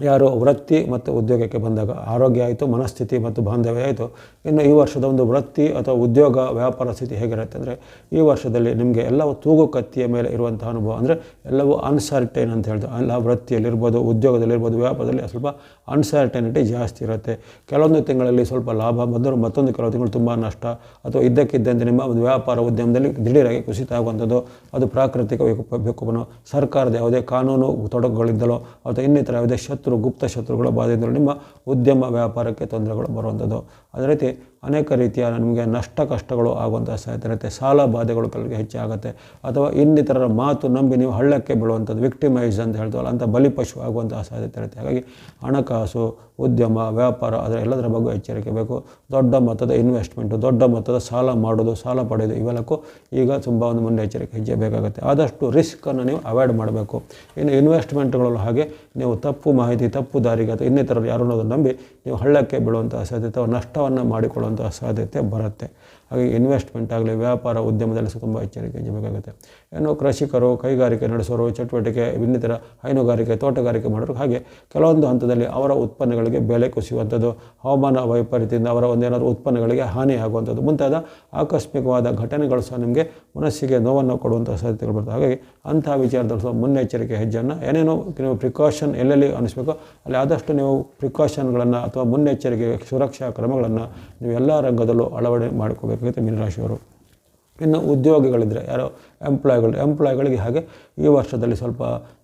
Speaker 1: ಯಾರು ವೃತ್ತಿ ಮತ್ತು ಉದ್ಯೋಗಕ್ಕೆ ಬಂದಾಗ ಆರೋಗ್ಯ ಆಯಿತು, ಮನಸ್ಥಿತಿ ಮತ್ತು ಬಾಂಧವ್ಯ ಆಯಿತು. ಇನ್ನು ಈ ವರ್ಷದ ಒಂದು ವೃತ್ತಿ ಅಥವಾ ಉದ್ಯೋಗ, ವ್ಯಾಪಾರ ಸ್ಥಿತಿ ಹೇಗಿರುತ್ತೆ ಅಂದರೆ, ಈ ವರ್ಷದಲ್ಲಿ ನಿಮಗೆ ಎಲ್ಲವೂ ತೂಗು ಕತ್ತಿಯ ಮೇಲೆ ಇರುವಂಥ ಅನುಭವ ಅಂದರೆ, ಎಲ್ಲವೂ ಅನ್ಸರ್ಟೈನ್ ಅಂತ ಹೇಳ್ದು ಎಲ್ಲ ವೃತ್ತಿಯಲ್ಲಿರ್ಬೋದು, ಉದ್ಯೋಗದಲ್ಲಿರ್ಬೋದು, ವ್ಯಾಪಾರದಲ್ಲಿ ಸ್ವಲ್ಪ ಅನ್ಸರ್ಟೈನಿಟಿ ಜಾಸ್ತಿ ಇರುತ್ತೆ. ಕೆಲವೊಂದು ತಿಂಗಳಲ್ಲಿ ಸ್ವಲ್ಪ ಲಾಭ ಬಂದರೂ ಮತ್ತೊಂದು ಕೆಲವು ತಿಂಗಳು ತುಂಬ ನಷ್ಟ. ಅಥವಾ ಇದ್ದಕ್ಕಿದ್ದಂತೆ ನಿಮ್ಮ ಒಂದು ವ್ಯಾಪಾರ ಉದ್ಯಮದಲ್ಲಿ ದಿಢೀರಾಗಿ ಕುಸಿತ ಆಗುವಂಥದ್ದು, ಅದು ಪ್ರಾಕೃತಿಕ ವಿಕೋಪ ವಿಕೋಪನೋ, ಸರ್ಕಾರದ ಯಾವುದೇ ಕಾನೂನು ತೊಡಕುಗಳಿದ್ದಲೋ ಅಥವಾ ಇನ್ನಿತರ ಯಾವುದೇ ಶತ್ರು, ಗುಪ್ತ ಶತ್ರುಗಳ ಬಾಧೆಯಿಂದಲೂ ನಿಮ್ಮ ಉದ್ಯಮ ವ್ಯಾಪಾರಕ್ಕೆ ತೊಂದರೆಗಳು ಬರುವಂಥದ್ದು. ಅದೇ ರೀತಿ ಅನೇಕ ರೀತಿಯ ನಿಮಗೆ ನಷ್ಟ ಕಷ್ಟಗಳು ಆಗುವಂಥ ಸಾಧ್ಯತೆ ಇರುತ್ತೆ. ಸಾಲ ಬಾಧೆಗಳು ಕೆಲವರಿಗೆ ಹೆಚ್ಚಾಗುತ್ತೆ. ಅಥವಾ ಇನ್ನಿತರರ ಮಾತು ನಂಬಿ ನೀವು ಹಳ್ಳಕ್ಕೆ ಬೀಳುವಂಥದ್ದು ವಿಕ್ಟಿಮೈಸ್ ಅಂತ ಹೇಳ್ತೀವಲ್ಲ ಅಂಥ ಬಲಿಪಶು ಆಗುವಂಥ ಸಾಧ್ಯತೆ ಇರುತ್ತೆ. ಹಾಗಾಗಿ ಹಣಕಾಸು ಉದ್ಯಮ, ವ್ಯಾಪಾರ ಅದರ ಎಲ್ಲದರ ಬಗ್ಗೆ ಎಚ್ಚರಿಕೆ ಬೇಕು. ದೊಡ್ಡ ಮೊತ್ತದ ಇನ್ವೆಸ್ಟ್ಮೆಂಟು ದೊಡ್ಡ ಮೊತ್ತದ ಸಾಲ ಮಾಡೋದು, ಸಾಲ ಪಡೆಯೋದು ಇವೆಲ್ಲಕ್ಕೂ ಈಗ ತುಂಬ ಒಂದು ಮುನ್ನೆಚ್ಚರಿಕೆ ಹೆಜ್ಜೆ ಬೇಕಾಗುತ್ತೆ. ಆದಷ್ಟು ರಿಸ್ಕನ್ನು ನೀವು ಅವಾಯ್ಡ್ ಮಾಡಬೇಕು. ಇನ್ನು ಇನ್ವೆಸ್ಟ್ಮೆಂಟ್ಗಳಲ್ಲೂ ಹಾಗೆ ನೀವು ತಪ್ಪು ಮಾಹಿತಿ, ತಪ್ಪು ದಾರಿಗೆ ಅಥವಾ ಇನ್ನಿತರರು ಯಾರು ಅನ್ನೋದನ್ನು ನಂಬಿ ನೀವು ಹಳ್ಳಕ್ಕೆ ಬೀಳುವಂತಹ ಸಾಧ್ಯತೆ ಅಥವಾ ನಷ್ಟವನ್ನು ಮಾಡಿಕೊಳ್ಳುವಂತಹ ಸಾಧ್ಯತೆ ಬರುತ್ತೆ. ಹಾಗೆ ಇನ್ವೆಸ್ಟ್ಮೆಂಟ್ ಆಗಲಿ, ವ್ಯಾಪಾರ, ಉದ್ಯಮದಲ್ಲಿ ಸಹ ತುಂಬ ಎಚ್ಚರಿಕೆ ವಹಿಸಬೇಕಾಗುತ್ತೆ ಏನು ಕೃಷಿಕರು, ಕೈಗಾರಿಕೆ ನಡೆಸೋರು, ಚಟುವಟಿಕೆ, ಇನ್ನಿತರ ಹೈನುಗಾರಿಕೆ, ತೋಟಗಾರಿಕೆ ಮಾಡೋರು, ಹಾಗೆ ಕೆಲವೊಂದು ಹಂತದಲ್ಲಿ ಅವರ ಉತ್ಪನ್ನಗಳಿಗೆ ಬೆಲೆ ಕುಸಿಯುವಂಥದ್ದು, ಹವಾಮಾನ ವೈಪರೀತ್ಯದಿಂದ ಅವರ ಒಂದೇನಾದರೂ ಉತ್ಪನ್ನಗಳಿಗೆ ಹಾನಿ ಆಗುವಂಥದ್ದು ಮುಂತಾದ ಆಕಸ್ಮಿಕವಾದ ಘಟನೆಗಳು ಸಹ ನಿಮಗೆ ಮನಸ್ಸಿಗೆ ನೋವನ್ನು ಕೊಡುವಂಥ ಸಾಧ್ಯತೆಗಳು ಬರ್ತವೆ. ಹಾಗಾಗಿ ಅಂತಹ ವಿಚಾರದಲ್ಲಿ ಸ್ವಲ್ಪ ಮುನ್ನೆಚ್ಚರಿಕೆ ಹೆಜ್ಜೆಯನ್ನು, ಏನೇನೋ ನೀವು ಪ್ರಿಕಾಷನ್ ಎಲ್ಲೆಲ್ಲಿ ಅನಿಸ್ಬೇಕೋ ಅಲ್ಲಿ ಆದಷ್ಟು ನೀವು ಪ್ರಿಕಾಷನ್ಗಳನ್ನು ಅಥವಾ ಮುನ್ನೆಚ್ಚರಿಕೆ ಸುರಕ್ಷಾ ಕ್ರಮಗಳನ್ನು ನೀವು ಎಲ್ಲ ರಂಗದಲ್ಲೂ ಅಳವಡಿಕೆ ಮಾಡಿಕೋಬೇಕಾಗುತ್ತೆ ಮೀನರಾಶಿಯವರು. ಇನ್ನು ಉದ್ಯೋಗಿಗಳಿದ್ದರೆ ಯಾರೋ ಎಂಪ್ಲಾಯ್ಗಳು ಎಂಪ್ಲಾಯ್ಗಳಿಗೆ ಹಾಗೆ ಈ ವರ್ಷದಲ್ಲಿ ಸ್ವಲ್ಪ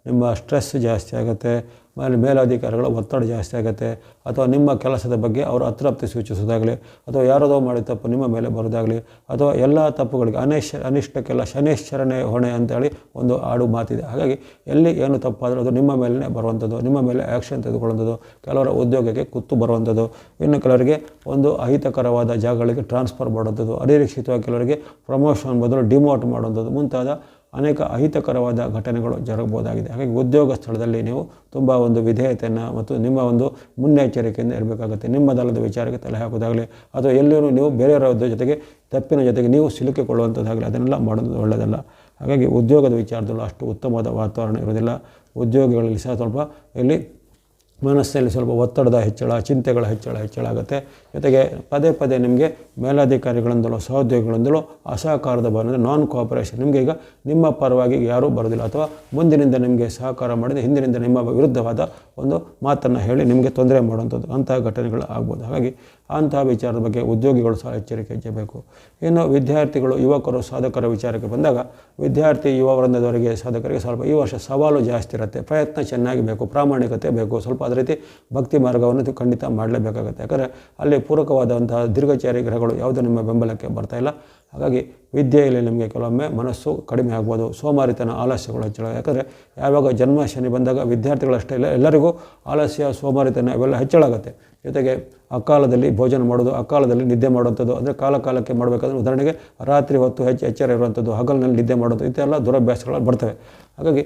Speaker 1: ನಿಮ್ಮ ಸ್ಟ್ರೆಸ್ ಜಾಸ್ತಿ ಆಗುತ್ತೆ ಮೇಲೆ ಮೇಲಾಧಿಕಾರಿಗಳ ಒತ್ತಡ ಜಾಸ್ತಿ ಆಗುತ್ತೆ, ಅಥವಾ ನಿಮ್ಮ ಕೆಲಸದ ಬಗ್ಗೆ ಅವರು ಅತೃಪ್ತಿ ಸೂಚಿಸೋದಾಗಲಿ, ಅಥವಾ ಯಾರದೋ ಮಾಡಿದ ತಪ್ಪು ನಿಮ್ಮ ಮೇಲೆ ಬರೋದಾಗಲಿ, ಅಥವಾ ಎಲ್ಲ ತಪ್ಪುಗಳಿಗೆ ಅನೇಶ, ಅನಿಷ್ಟಕ್ಕೆಲ್ಲ ಶನೇಶ್ವರನೇ ಹೊಣೆ ಅಂತೇಳಿ ಒಂದು ಆಡು ಮಾತಿದೆ. ಹಾಗಾಗಿ ಎಲ್ಲಿ ಏನು ತಪ್ಪಾದರೂ ಅದು ನಿಮ್ಮ ಮೇಲೇ ಬರುವಂಥದ್ದು, ನಿಮ್ಮ ಮೇಲೆ ಆ್ಯಕ್ಷನ್ ತೆಗೆದುಕೊಳ್ಳುವಂಥದ್ದು, ಕೆಲವರ ಉದ್ಯೋಗಕ್ಕೆ ಕುತ್ತು ಬರುವಂಥದ್ದು, ಇನ್ನು ಕೆಲವರಿಗೆ ಒಂದು ಅಹಿತಕರವಾದ ಜಾಗಗಳಿಗೆ ಟ್ರಾನ್ಸ್ಫರ್ ಮಾಡುವಂಥದ್ದು, ಅನಿರೀಕ್ಷಿತವಾಗಿ ಕೆಲವರಿಗೆ ಪ್ರಮೋಷನ್ ಬದಲು ಡಿಮೋಟ್ ಮಾಡುವಂಥದ್ದು ಮುಂತಾದ ಅನೇಕ ಅಹಿತಕರವಾದ ಘಟನೆಗಳು ಜರುಗಬಹುದಾಗಿದೆ. ಹಾಗಾಗಿ ಉದ್ಯೋಗ ಸ್ಥಳದಲ್ಲಿ ನೀವು ತುಂಬ ಒಂದು ವಿಧೇಯತೆಯನ್ನು ಮತ್ತು ನಿಮ್ಮ ಒಂದು ಮುನ್ನೆಚ್ಚರಿಕೆಯಿಂದ ಇರಬೇಕಾಗುತ್ತೆ. ನಿಮ್ಮದಲ್ಲದ ವಿಚಾರಕ್ಕೆ ತಲೆ ಹಾಕೋದಾಗಲಿ ಅಥವಾ ಎಲ್ಲಿಯೂ ನೀವು ಬೇರೆಯವರ ಜೊತೆಗೆ ತಪ್ಪಿನ ಜೊತೆಗೆ ನೀವು ಸಿಲುಕಿಕೊಳ್ಳುವಂಥದ್ದಾಗಲಿ ಅದನ್ನೆಲ್ಲ ಮಾಡೋದು ಒಳ್ಳೆಯದಲ್ಲ. ಹಾಗಾಗಿ ಉದ್ಯೋಗದ ವಿಚಾರದಲ್ಲೂ ಅಷ್ಟು ಉತ್ತಮವಾದ ವಾತಾವರಣ ಇರೋದಿಲ್ಲ ಉದ್ಯೋಗಿಗಳಲ್ಲಿ ಸಹ ಸ್ವಲ್ಪ ಇಲ್ಲಿ ಮನಸ್ಸಲ್ಲಿ ಸ್ವಲ್ಪ ಒತ್ತಡದ ಹೆಚ್ಚಳ, ಚಿಂತೆಗಳ ಹೆಚ್ಚಳ ಹೆಚ್ಚಳ ಆಗುತ್ತೆ. ಜೊತೆಗೆ ಪದೇ ಪದೇ ನಿಮಗೆ ಮೇಲಾಧಿಕಾರಿಗಳಿಂದಲೋ, ಸಹೋದ್ಯೋಗಿಗಳಿಂದಲೋ, ಅಸಹಕಾರದ ಬಂದರೆ ನಾನ್ ಕೋಆಪರೇಷನ್ ನಿಮಗೆ ಈಗ ನಿಮ್ಮ ಪರವಾಗಿ ಯಾರೂ ಬರೋದಿಲ್ಲ. ಅಥವಾ ಮುಂದಿನಿಂದ ನಿಮಗೆ ಸಹಕಾರ ಮಾಡಿದ ಹಿಂದಿನಿಂದ ನಿಮ್ಮ ವಿರುದ್ಧವಾದ ಒಂದು ಮಾತನ್ನು ಹೇಳಿ ನಿಮಗೆ ತೊಂದರೆ ಮಾಡುವಂಥದ್ದು ಅಂತಹ ಘಟನೆಗಳು ಆಗ್ಬೋದು. ಹಾಗಾಗಿ ಅಂತಹ ವಿಚಾರದ ಬಗ್ಗೆ ಉದ್ಯೋಗಿಗಳು ಸಹ ಎಚ್ಚರಿಕೆ ಹೆಚ್ಚಬೇಕು. ಇನ್ನು ವಿದ್ಯಾರ್ಥಿಗಳು, ಯುವಕರು, ಸಾಧಕರ ವಿಚಾರಕ್ಕೆ ಬಂದಾಗ ವಿದ್ಯಾರ್ಥಿ, ಯುವ ವೃಂದದವರಿಗೆ, ಸಾಧಕರಿಗೆ ಸ್ವಲ್ಪ ಈ ವರ್ಷ ಸವಾಲು ಜಾಸ್ತಿ ಇರುತ್ತೆ. ಪ್ರಯತ್ನ ಚೆನ್ನಾಗಿ ಬೇಕು, ಪ್ರಾಮಾಣಿಕತೆ ಬೇಕು, ಸ್ವಲ್ಪ ಅದೇ ರೀತಿ ಭಕ್ತಿ ಮಾರ್ಗವನ್ನು ಖಂಡಿತ ಮಾಡಲೇಬೇಕಾಗುತ್ತೆ. ಯಾಕಂದರೆ ಅಲ್ಲಿ ಪೂರಕವಾದಂತಹ ದೀರ್ಘಚಾರಿ ಗ್ರಹಗಳು ಯಾವುದೂ ನಿಮ್ಮ ಬೆಂಬಲಕ್ಕೆ ಬರ್ತಾ ಇಲ್ಲ. ಹಾಗಾಗಿ ವಿದ್ಯೆಯಲ್ಲಿ ನಮಗೆ ಕೆಲವೊಮ್ಮೆ ಮನಸ್ಸು ಕಡಿಮೆ ಆಗ್ಬೋದು. ಸೋಮಾರಿತನ ಆಲಸ್ಯಗಳು ಹೆಚ್ಚಳ. ಯಾಕಂದರೆ ಯಾವಾಗ ಜನ್ಮ ಶನಿ ಬಂದಾಗ ವಿದ್ಯಾರ್ಥಿಗಳಷ್ಟೇ ಇಲ್ಲ, ಎಲ್ಲರಿಗೂ ಆಲಸ್ಯ, ಸೋಮಾರಿತನ ಇವೆಲ್ಲ ಹೆಚ್ಚಳಾಗುತ್ತೆ ಜೊತೆಗೆ ಅಕಾಲದಲ್ಲಿ ಭೋಜನ ಮಾಡೋದು, ಅಕಾಲದಲ್ಲಿ ನಿದ್ದೆ ಮಾಡುವಂಥದ್ದು, ಅಂದರೆ ಕಾಲ ಕಾಲಕ್ಕೆ ಮಾಡಬೇಕಾದ್ರೆ ಉದಾಹರಣೆಗೆ ರಾತ್ರಿ ಹೊತ್ತು ಹೆಚ್ಚು ಎಚ್ಚರ ಇರುವಂಥದ್ದು, ಹಗಲಿನಲ್ಲಿ ನಿದ್ದೆ ಮಾಡೋದು, ಇದೆಲ್ಲ ದುರಭ್ಯಾಸಗಳು ಬರ್ತವೆ. ಹಾಗಾಗಿ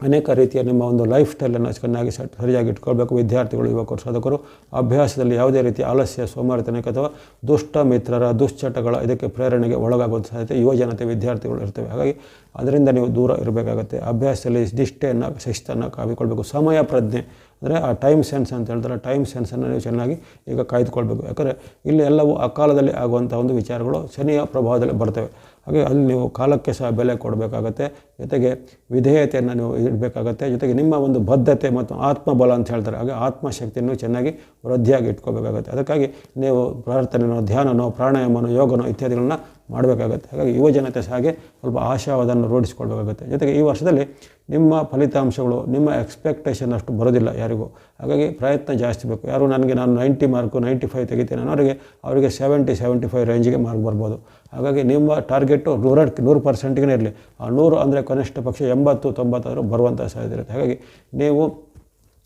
Speaker 1: ಅನೇಕ ರೀತಿಯ ನಿಮ್ಮ ಒಂದು ಲೈಫ್ ಸ್ಟೈಲನ್ನು ಚೆನ್ನಾಗಿ ಸರಿಯಾಗಿ ಇಟ್ಕೊಳ್ಬೇಕು. ವಿದ್ಯಾರ್ಥಿಗಳು, ಯುವಕರು, ಸಾಧಕರು, ಅಭ್ಯಾಸದಲ್ಲಿ ಯಾವುದೇ ರೀತಿ ಆಲಸ್ಯ, ಸೋಮಾರಿತನಕ್ಕೆ ಅಥವಾ ದುಷ್ಟ ಮಿತ್ರರ, ದುಶ್ಚಟಗಳ ಇದಕ್ಕೆ ಪ್ರೇರಣೆಗೆ ಒಳಗಾಗುವಂಥ ಸಾಧ್ಯತೆ ಯುವಜನತೆ ವಿದ್ಯಾರ್ಥಿಗಳು ಇರ್ತವೆ. ಹಾಗಾಗಿ ಅದರಿಂದ ನೀವು ದೂರ ಇರಬೇಕಾಗುತ್ತೆ. ಅಭ್ಯಾಸದಲ್ಲಿ ನಿಷ್ಠೆಯನ್ನು, ಶಿಸ್ತನ್ನು ಕಾವಿಕೊಳ್ಬೇಕು ಸಮಯ ಪ್ರಜ್ಞೆ ಅಂದರೆ ಆ ಟೈಮ್ ಸೆನ್ಸ್ ಅಂತ ಹೇಳ್ತಾರೆ ಟೈಮ್ ಸೆನ್ಸನ್ನು ನೀವು ಚೆನ್ನಾಗಿ ಈಗ ಕಾಯ್ದುಕೊಳ್ಬೇಕು. ಯಾಕಂದರೆ ಇಲ್ಲಿ ಎಲ್ಲವೂ ಅಕಾಲದಲ್ಲಿ ಆಗುವಂಥ ಒಂದು ವಿಚಾರಗಳು ಶನಿಯ ಪ್ರಭಾವದಲ್ಲಿ ಬರ್ತವೆ. ಹಾಗೆ ಅಲ್ಲಿ ನೀವು ಕಾಲಕ್ಕೆ ಸಹ ಬೆಲೆ ಕೊಡಬೇಕಾಗತ್ತೆ. ಜೊತೆಗೆ ವಿಧೇಯತೆಯನ್ನು ನೀವು ಇಡಬೇಕಾಗತ್ತೆ. ಜೊತೆಗೆ ನಿಮ್ಮ ಒಂದು ಬದ್ಧತೆ ಮತ್ತು ಆತ್ಮಬಲ ಅಂತ ಹೇಳ್ತಾರೆ. ಹಾಗೆ ಆತ್ಮಶಕ್ತಿಯನ್ನು ಚೆನ್ನಾಗಿ ವೃದ್ಧಿಯಾಗಿ ಇಟ್ಕೋಬೇಕಾಗತ್ತೆ. ಅದಕ್ಕಾಗಿ ನೀವು ಪ್ರಾರ್ಥನೆನೋ, ಧ್ಯಾನನೋ, ಪ್ರಾಣಾಯಾಮನೋ, ಯೋಗನೋ ಇತ್ಯಾದಿಗಳನ್ನ ಮಾಡಬೇಕಾಗತ್ತೆ. ಹಾಗಾಗಿ ಯುವಜನತೆ ಸಹ ಹಾಗೆ ಸ್ವಲ್ಪ ಆಶಾವಾದನ್ನು ರೂಢಿಸ್ಕೊಳ್ಬೇಕಾಗುತ್ತೆ. ಜೊತೆಗೆ ಈ ವರ್ಷದಲ್ಲಿ ನಿಮ್ಮ ಫಲಿತಾಂಶಗಳು, ನಿಮ್ಮ ಎಕ್ಸ್ಪೆಕ್ಟೇಷನ್ ಅಷ್ಟು ಬರೋದಿಲ್ಲ ಯಾರಿಗೂ. ಹಾಗಾಗಿ ಪ್ರಯತ್ನ ಜಾಸ್ತಿ ಬೇಕು. ಯಾರು ನನಗೆ ನಾನು ನೈಂಟಿ ಮಾರ್ಕು ನೈಂಟಿ ಫೈವ್ ತೆಗಿತೇನೆ ಅನ್ನೋರಿಗೆ ಅವರಿಗೆ ಸೆವೆಂಟಿ ಸೆವೆಂಟಿ ಫೈವ್ ರೇಂಜಿಗೆ ಮಾರ್ಕ್ ಬರ್ಬೋದು. ಹಾಗಾಗಿ ನಿಮ್ಮ ಟಾರ್ಗೆಟು ನೂರ ನೂರು ಪರ್ಸೆಂಟಿಗೆ ಇರಲಿ. ಆ ನೂರು ಅಂದರೆ ಕನಿಷ್ಠ ಪಕ್ಷ ಎಂಬತ್ತು, ತೊಂಬತ್ತಾದರೂ ಬರುವಂಥ ಸಾಧ್ಯತೆ ಇರುತ್ತೆ. ಹಾಗಾಗಿ ನೀವು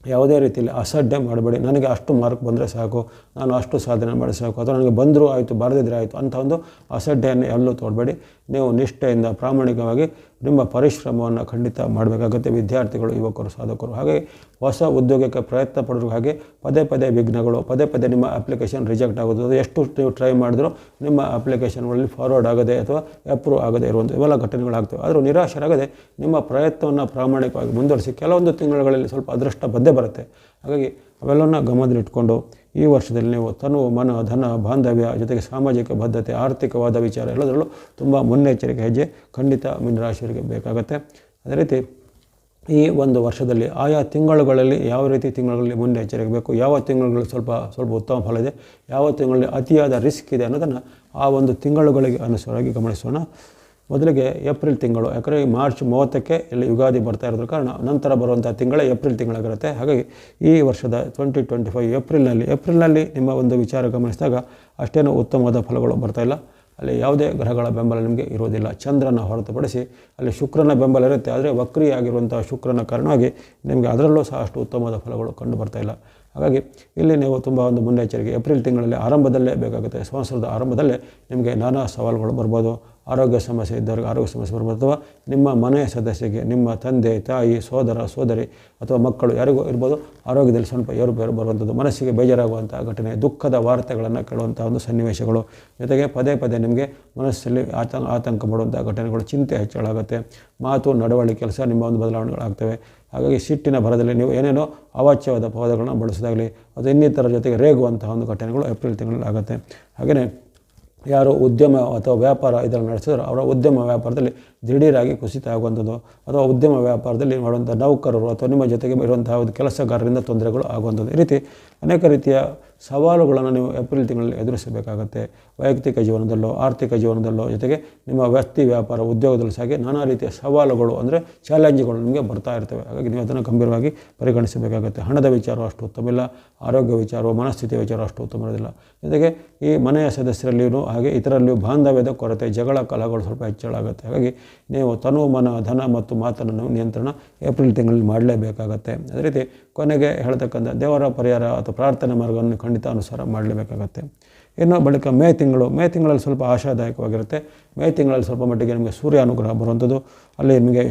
Speaker 1: ಯಾವುದೇ ರೀತಿಯಲ್ಲಿ ಅಸಡ್ಡೆ ಮಾಡಬೇಡಿ. ನನಗೆ ಅಷ್ಟು ಮಾರ್ಕ್ ಬಂದರೆ ಸಾಕು. ನಾನು ಅಷ್ಟು ಸಾಧನೆ ಮಾಡಿಸಬೇಕು. ಅಥವಾ ನನಗೆ ಬಂದರೂ ಆಯಿತು, ಬರದಿದ್ರೆ ಆಯಿತು ಅಂಥ ಒಂದು ಅಸಡ್ಡೆಯನ್ನು ಎಲ್ಲೂ ತೋಡಬೇಡಿ. ನೀವು ನಿಷ್ಠೆಯಿಂದ ಪ್ರಾಮಾಣಿಕವಾಗಿ ನಿಮ್ಮ ಪರಿಶ್ರಮವನ್ನು ಖಂಡಿತ ಮಾಡಬೇಕಾಗುತ್ತೆ. ವಿದ್ಯಾರ್ಥಿಗಳು, ಯುವಕರು, ಸಾಧಕರು. ಹಾಗೆ ಹೊಸ ಉದ್ಯೋಗಕ್ಕೆ ಪ್ರಯತ್ನ ಪಡೋರು ಹಾಗೆ ಪದೇ ಪದೇ ವಿಘ್ನಗಳು, ಪದೇ ಪದೇ ನಿಮ್ಮ ಅಪ್ಲಿಕೇಶನ್ ರಿಜೆಕ್ಟ್ ಆಗೋದು. ಎಷ್ಟು ನೀವು ಟ್ರೈ ಮಾಡಿದ್ರೂ ನಿಮ್ಮ ಅಪ್ಲಿಕೇಶನ್ಗಳಲ್ಲಿ ಫಾರ್ವರ್ಡ್ ಆಗದೆ ಅಥವಾ ಅಪ್ರೂವ್ ಆಗದೆ ಇರುವಂಥ ಇವೆಲ್ಲ ಘಟನೆಗಳಾಗ್ತವೆ. ಆದರೂ ನಿರಾಶರಾಗದೆ ನಿಮ್ಮ ಪ್ರಯತ್ನವನ್ನು ಪ್ರಾಮಾಣಿಕವಾಗಿ ಮುಂದುವರಿಸಿ ಕೆಲವೊಂದು ತಿಂಗಳುಗಳಲ್ಲಿ ಸ್ವಲ್ಪ ಅದೃಷ್ಟ ಬಂದೇ ಬರುತ್ತೆ. ಹಾಗಾಗಿ ಅವೆಲ್ಲವನ್ನ ಗಮನದಲ್ಲಿಟ್ಕೊಂಡು ಈ ವರ್ಷದಲ್ಲಿ ನೀವು ತನು, ಮನ, ಧನ, ಬಾಂಧವ್ಯ, ಜೊತೆಗೆ ಸಾಮಾಜಿಕ ಬದ್ಧತೆ ಆರ್ಥಿಕವಾದ ವಿಚಾರ ಎಲ್ಲದರಲ್ಲೂ ತುಂಬ ಮುನ್ನೆಚ್ಚರಿಕೆ ಹೆಜ್ಜೆ ಖಂಡಿತ ಮೀನರಾಶಿಯವರಿಗೆ ಬೇಕಾಗುತ್ತೆ. ಅದೇ ರೀತಿ ಈ ಒಂದು ವರ್ಷದಲ್ಲಿ ಆಯಾ ತಿಂಗಳುಗಳಲ್ಲಿ ಯಾವ ರೀತಿ ತಿಂಗಳಲ್ಲಿ ಮುನ್ನೆಚ್ಚರಿಕೆ ಬೇಕು, ಯಾವ ತಿಂಗಳುಗಳಲ್ಲಿ ಸ್ವಲ್ಪ ಸ್ವಲ್ಪ ಉತ್ತಮ ಫಲ ಇದೆ, ಯಾವ ತಿಂಗಳಲ್ಲಿ ಅತಿಯಾದ ರಿಸ್ಕ್ ಇದೆ ಅನ್ನೋದನ್ನು ಆ ಒಂದು ತಿಂಗಳುಗಳಿಗೆ ಅನುಸಾರವಾಗಿ ಗಮನಿಸೋಣ. ಮೊದಲಿಗೆ ಏಪ್ರಿಲ್ ತಿಂಗಳು, ಯಾಕಂದರೆ ಮಾರ್ಚ್ ಮೂವತ್ತಕ್ಕೆ ಇಲ್ಲಿ ಯುಗಾದಿ ಬರ್ತಾ ಇರೋದ್ರ ಕಾರಣ ನಂತರ ಬರುವಂಥ ತಿಂಗಳೇ ಏಪ್ರಿಲ್ ತಿಂಗಳಾಗಿರುತ್ತೆ. ಹಾಗಾಗಿ ಈ ವರ್ಷದ ಟ್ವೆಂಟಿ ಟ್ವೆಂಟಿ ಫೈವ್ ಏಪ್ರಿಲ್ನಲ್ಲಿ ಏಪ್ರಿಲ್ನಲ್ಲಿ ನಿಮ್ಮ ಒಂದು ವಿಚಾರ ಗಮನಿಸಿದಾಗ ಅಷ್ಟೇನೂ ಉತ್ತಮವಾದ ಫಲಗಳು ಬರ್ತಾ ಇಲ್ಲ. ಅಲ್ಲಿ ಯಾವುದೇ ಗ್ರಹಗಳ ಬೆಂಬಲ ನಿಮಗೆ ಇರೋದಿಲ್ಲ ಚಂದ್ರನ ಹೊರತುಪಡಿಸಿ ಅಲ್ಲಿ ಶುಕ್ರನ ಬೆಂಬಲ ಇರುತ್ತೆ, ಆದರೆ ವಕ್ರಿಯಾಗಿರುವಂಥ ಶುಕ್ರನ ಕಾರಣವಾಗಿ ನಿಮಗೆ ಅದರಲ್ಲೂ ಸಹ ಅಷ್ಟು ಉತ್ತಮವಾದ ಫಲಗಳು ಕಂಡು ಬರ್ತಾಯಿಲ್ಲ ಹಾಗಾಗಿ ಇಲ್ಲಿ ನೀವು ತುಂಬ ಒಂದು ಮುನ್ನೆಚ್ಚರಿಕೆ. ಏಪ್ರಿಲ್ ತಿಂಗಳಲ್ಲಿ ಆರಂಭದಲ್ಲೇ ಬೇಕಾಗುತ್ತೆ, ಸಂವತ್ಸರದ ಆರಂಭದಲ್ಲೇ ನಿಮಗೆ ನಾನಾ ಸವಾಲುಗಳು ಬರ್ಬೋದು. ಆರೋಗ್ಯ ಸಮಸ್ಯೆ ಇದ್ದವ್ರಿಗೆ ಆರೋಗ್ಯ ಸಮಸ್ಯೆ ಬರ್ಬೋದು ಅಥವಾ ನಿಮ್ಮ ಮನೆಯ ಸದಸ್ಯರಿಗೆ, ನಿಮ್ಮ ತಂದೆ, ತಾಯಿ, ಸೋದರ, ಸೋದರಿ ಅಥವಾ ಮಕ್ಕಳು ಯಾರಿಗೂ ಇರ್ಬೋದು, ಆರೋಗ್ಯದಲ್ಲಿ ಸ್ವಲ್ಪ ಏರುಪೇರು ಬರುವಂಥದ್ದು, ಮನಸ್ಸಿಗೆ ಬೇಜಾರಾಗುವಂಥ ಘಟನೆ, ದುಃಖದ ವಾರ್ತೆಗಳನ್ನು ಕೇಳುವಂಥ ಒಂದು ಸನ್ನಿವೇಶಗಳು. ಜೊತೆಗೆ ಪದೇ ಪದೇ ನಿಮಗೆ ಮನಸ್ಸಲ್ಲಿ ಆತಂಕ ಆತಂಕ ಮಾಡುವಂಥ ಘಟನೆಗಳು, ಚಿಂತೆ ಹೆಚ್ಚಳಾಗುತ್ತೆ ಮಾತು ನಡವಳಿಕೆ ಕೆಲಸ ನಿಮ್ಮ ಒಂದು ಬದಲಾವಣೆಗಳಾಗ್ತವೆ. ಹಾಗಾಗಿ ಸಿಟ್ಟಿನ ಭರದಲ್ಲಿ ನೀವು ಏನೇನೋ ಅವಾಚ್ಯವಾದ ಪದಗಳನ್ನು ಬಳಸೋದಾಗಲಿ, ಅದು ಇನ್ನಿತರ ಜೊತೆಗೆ ರೇಗುವಂತಹ ಒಂದು ಘಟನೆಗಳು ಏಪ್ರಿಲ್ ತಿಂಗಳಲ್ಲಿ ಆಗುತ್ತೆ ಹಾಗೆಯೇ ಯಾರು ಉದ್ಯಮ ಅಥವಾ ವ್ಯಾಪಾರ ಇದನ್ನು ನಡೆಸಿದ್ರು, ಅವರ ಉದ್ಯಮ ವ್ಯಾಪಾರದಲ್ಲಿ ದಿಢೀರಾಗಿ ಕುಸಿತ ಆಗುವಂಥದ್ದು, ಅಥವಾ ಉದ್ಯಮ ವ್ಯಾಪಾರದಲ್ಲಿ ಮಾಡುವಂಥ ನೌಕರರು ಅಥವಾ ನಿಮ್ಮ ಜೊತೆಗೆ ಇರುವಂತಹ ಒಂದು ಕೆಲಸಗಾರರಿಂದ ತೊಂದರೆಗಳು ಆಗುವಂಥದ್ದು. ಈ ರೀತಿ ಅನೇಕ ರೀತಿಯ ಸವಾಲುಗಳನ್ನು ನೀವು ಏಪ್ರಿಲ್ ತಿಂಗಳಲ್ಲಿ ಎದುರಿಸಬೇಕಾಗತ್ತೆ. ವೈಯಕ್ತಿಕ ಜೀವನದಲ್ಲೋ, ಆರ್ಥಿಕ ಜೀವನದಲ್ಲೋ ಜೊತೆಗೆ ನಿಮ್ಮ ವ್ಯಕ್ತಿ ವ್ಯಾಪಾರ, ಉದ್ಯೋಗದಲ್ಲಿ ಸಹ ನಾನಾ ರೀತಿಯ ಸವಾಲುಗಳು ಅಂದರೆ ಚಾಲೆಂಜ್ಗಳು ನಿಮಗೆ ಬರ್ತಾ ಇರ್ತವೆ. ಹಾಗಾಗಿ ನೀವು ಅದನ್ನು ಗಂಭೀರವಾಗಿ ಪರಿಗಣಿಸಬೇಕಾಗುತ್ತೆ. ಹಣದ ವಿಚಾರ ಅಷ್ಟು ಉತ್ತಮಿಲ್ಲ ಆರೋಗ್ಯ ವಿಚಾರವು, ಮನಸ್ಥಿತಿ ವಿಚಾರ ಅಷ್ಟು ಉತ್ತಮ ಇರೋದಿಲ್ಲ. ಜೊತೆಗೆ ಈ ಮನೆಯ ಸದಸ್ಯರಲ್ಲಿಯೂ ಹಾಗೆ ಇತರಲ್ಲಿಯೂ ಬಾಂಧವ್ಯದ ಕೊರತೆ, ಜಗಳ ಕಲಹಗಳು ಸ್ವಲ್ಪ ಹೆಚ್ಚಳ ಆಗುತ್ತೆ ಹಾಗಾಗಿ ನೀವು ತನು ಮನ ಧನ ಮತ್ತು ಮಾತನ್ನು ನಿಯಂತ್ರಣ ಏಪ್ರಿಲ್ ತಿಂಗಳಲ್ಲಿ ಮಾಡಲೇಬೇಕಾಗತ್ತೆ. ಅದೇ ರೀತಿ ಕೊನೆಗೆ ಹೇಳ್ತಕ್ಕಂಥ ದೇವರ ಪರಿಹಾರ ಅಥವಾ ಪ್ರಾರ್ಥನೆ ಮಾರ್ಗವನ್ನು ಖಂಡಿತ ಅನುಸಾರ ಮಾಡಲೇಬೇಕಾಗತ್ತೆ. ಇನ್ನು ಬಳಿಕ ಮೇ ತಿಂಗಳು, ಮೇ ತಿಂಗಳಲ್ಲಿ ಸ್ವಲ್ಪ ಆಶಾದಾಯಕವಾಗಿರುತ್ತೆ. ಮೇ ತಿಂಗಳಲ್ಲಿ ಸ್ವಲ್ಪ ಮಟ್ಟಿಗೆ ನಿಮಗೆ ಸೂರ್ಯ ಅನುಗ್ರಹ ಬರುವಂಥದ್ದು. ಅಲ್ಲಿ ನಿಮಗೆ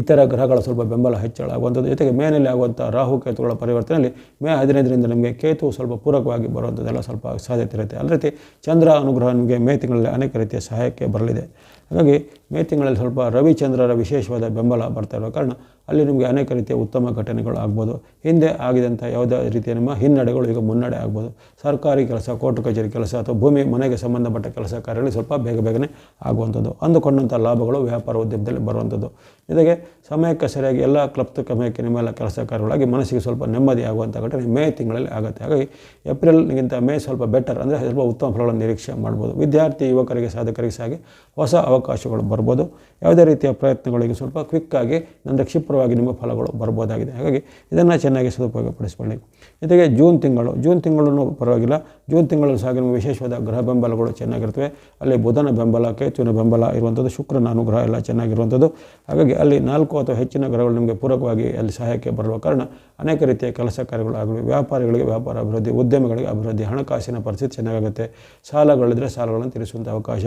Speaker 1: ಇತರ ಗ್ರಹಗಳ ಸ್ವಲ್ಪ ಬೆಂಬಲ ಹೆಚ್ಚಳ ಆಗುವಂಥದ್ದು ಜೊತೆಗೆ ಮೇನಲ್ಲಿ ಆಗುವಂಥ ರಾಹು ಕೇತುಗಳ ಪರಿವರ್ತನೆಯಲ್ಲಿ ಮೇ ಹದಿನೈದರಿಂದ ನಿಮಗೆ ಕೇತು ಸ್ವಲ್ಪ ಪೂರಕವಾಗಿ ಬರುವಂಥದ್ದೆಲ್ಲ ಸ್ವಲ್ಪ ಸಾಧ್ಯತೆ ಇರುತ್ತೆ. ಅದೇ ರೀತಿ ಚಂದ್ರ ಅನುಗ್ರಹ ನಿಮಗೆ ಮೇ ತಿಂಗಳಲ್ಲಿ ಅನೇಕ ರೀತಿಯ ಸಹಾಯಕ್ಕೆ ಬರಲಿದೆ. ಹಾಗಾಗಿ ಮೇ ತಿಂಗಳಲ್ಲಿ ಸ್ವಲ್ಪ ರವಿಚಂದ್ರರ ವಿಶೇಷವಾದ ಬೆಂಬಲ ಬರ್ತಾ ಇರೋ ಕಾರಣ ಅಲ್ಲಿ ನಿಮಗೆ ಅನೇಕ ರೀತಿಯ ಉತ್ತಮ ಘಟನೆಗಳು ಆಗ್ಬೋದು. ಹಿಂದೆ ಆಗಿದಂಥ ಯಾವುದೇ ರೀತಿಯ ನಿಮ್ಮ ಹಿನ್ನಡೆಗಳು ಈಗ ಮುನ್ನಡೆ ಆಗ್ಬೋದು. ಸರ್ಕಾರಿ ಕೆಲಸ, ಕೋರ್ಟ್ ಕಚೇರಿ ಕೆಲಸ ಅಥವಾ ಭೂಮಿ, ಮನೆಗೆ ಸಂಬಂಧಪಟ್ಟ ಕೆಲಸ ಕಾರ್ಯಗಳು ಸ್ವಲ್ಪ ಬೇಗ ಬೇಗನೆ ಆಗುವಂಥದ್ದು. ಅಂದುಕೊಂಡಂಥ ಲಾಭಗಳು ವ್ಯಾಪಾರ ಉದ್ಯಮದಲ್ಲಿ ಬರುವಂಥದ್ದು. ಜೊತೆಗೆ ಸಮಯಕ್ಕೆ ಸರಿಯಾಗಿ ಎಲ್ಲ ಕ್ಲಪ್ತ ಸಮಯಕ್ಕೆ ನಿಮ್ಮೆಲ್ಲ ಕೆಲಸ ಕಾರ್ಯಗಳಾಗಿ ಮನಸ್ಸಿಗೆ ಸ್ವಲ್ಪ ನೆಮ್ಮದಿ ಆಗುವಂಥ ಘಟನೆ ಮೇ ತಿಂಗಳಲ್ಲಿ ಆಗುತ್ತೆ. ಹಾಗಾಗಿ ಏಪ್ರಿಲ್ಗಿಂತ ಮೇ ಸ್ವಲ್ಪ ಬೆಟರ್ ಅಂದರೆ ಸ್ವಲ್ಪ ಉತ್ತಮ ಫಲಗಳನ್ನು ನಿರೀಕ್ಷೆ ಮಾಡ್ಬೋದು. ವಿದ್ಯಾರ್ಥಿ, ಯುವಕರಿಗೆ, ಸಾಧಕರಿಗೆ ಸಾಗಿ ಹೊಸ ಅವಕಾಶಗಳು ಬರ್ಬೋದು. ಯಾವುದೇ ರೀತಿಯ ಪ್ರಯತ್ನಗಳಿಗೆ ಸ್ವಲ್ಪ ಕ್ವಿಕ್ಕಾಗಿ ಅಂದರೆ ಕ್ಷಿಪ್ರವಾಗಿ ನಿಮ್ಮ ಫಲಗಳು ಬರ್ಬೋದಾಗಿದೆ. ಹಾಗಾಗಿ ಇದನ್ನು ಚೆನ್ನಾಗಿ ಸದುಪಯೋಗಪಡಿಸ್ಕೊಳ್ಳಿ. ಜೊತೆಗೆ ಜೂನ್ ತಿಂಗಳು ಜೂನ್ ತಿಂಗಳು ಪರವಾಗಿಲ್ಲ. ಜೂನ್ ತಿಂಗಳಲ್ಲಿ ಸಹ ನಿಮಗೆ ವಿಶೇಷವಾದ ಗ್ರಹ ಬೆಂಬಲಗಳು ಚೆನ್ನಾಗಿರ್ತವೆ ಅಲ್ಲಿ ಬುಧನ ಬೆಂಬಲ, ಕೇತುವಿನ ಬೆಂಬಲ ಇರುವಂಥದ್ದು ಶುಕ್ರನ ಅನುಗ್ರಹ ಎಲ್ಲ ಚೆನ್ನಾಗಿರುವಂಥದ್ದು ಹಾಗಾಗಿ ಅಲ್ಲಿ ನಾಲ್ಕು ಅಥವಾ ಹೆಚ್ಚಿನ ಗ್ರಹಗಳು ನಿಮಗೆ ಪೂರಕವಾಗಿ ಅಲ್ಲಿ ಸಹಾಯಕ್ಕೆ ಬರುವ ಕಾರಣ ಅನೇಕ ರೀತಿಯ ಕೆಲಸ ಕಾರ್ಯಗಳು ಆಗಲಿ, ವ್ಯಾಪಾರಿಗಳಿಗೆ ವ್ಯಾಪಾರ ಅಭಿವೃದ್ಧಿ, ಉದ್ಯಮಗಳಿಗೆ ಅಭಿವೃದ್ಧಿ, ಹಣಕಾಸಿನ ಪರಿಸ್ಥಿತಿ ಚೆನ್ನಾಗುತ್ತೆ ಸಾಲಗಳಿದ್ದರೆ ಸಾಲಗಳನ್ನು ತೀರಿಸುವಂಥ ಅವಕಾಶ.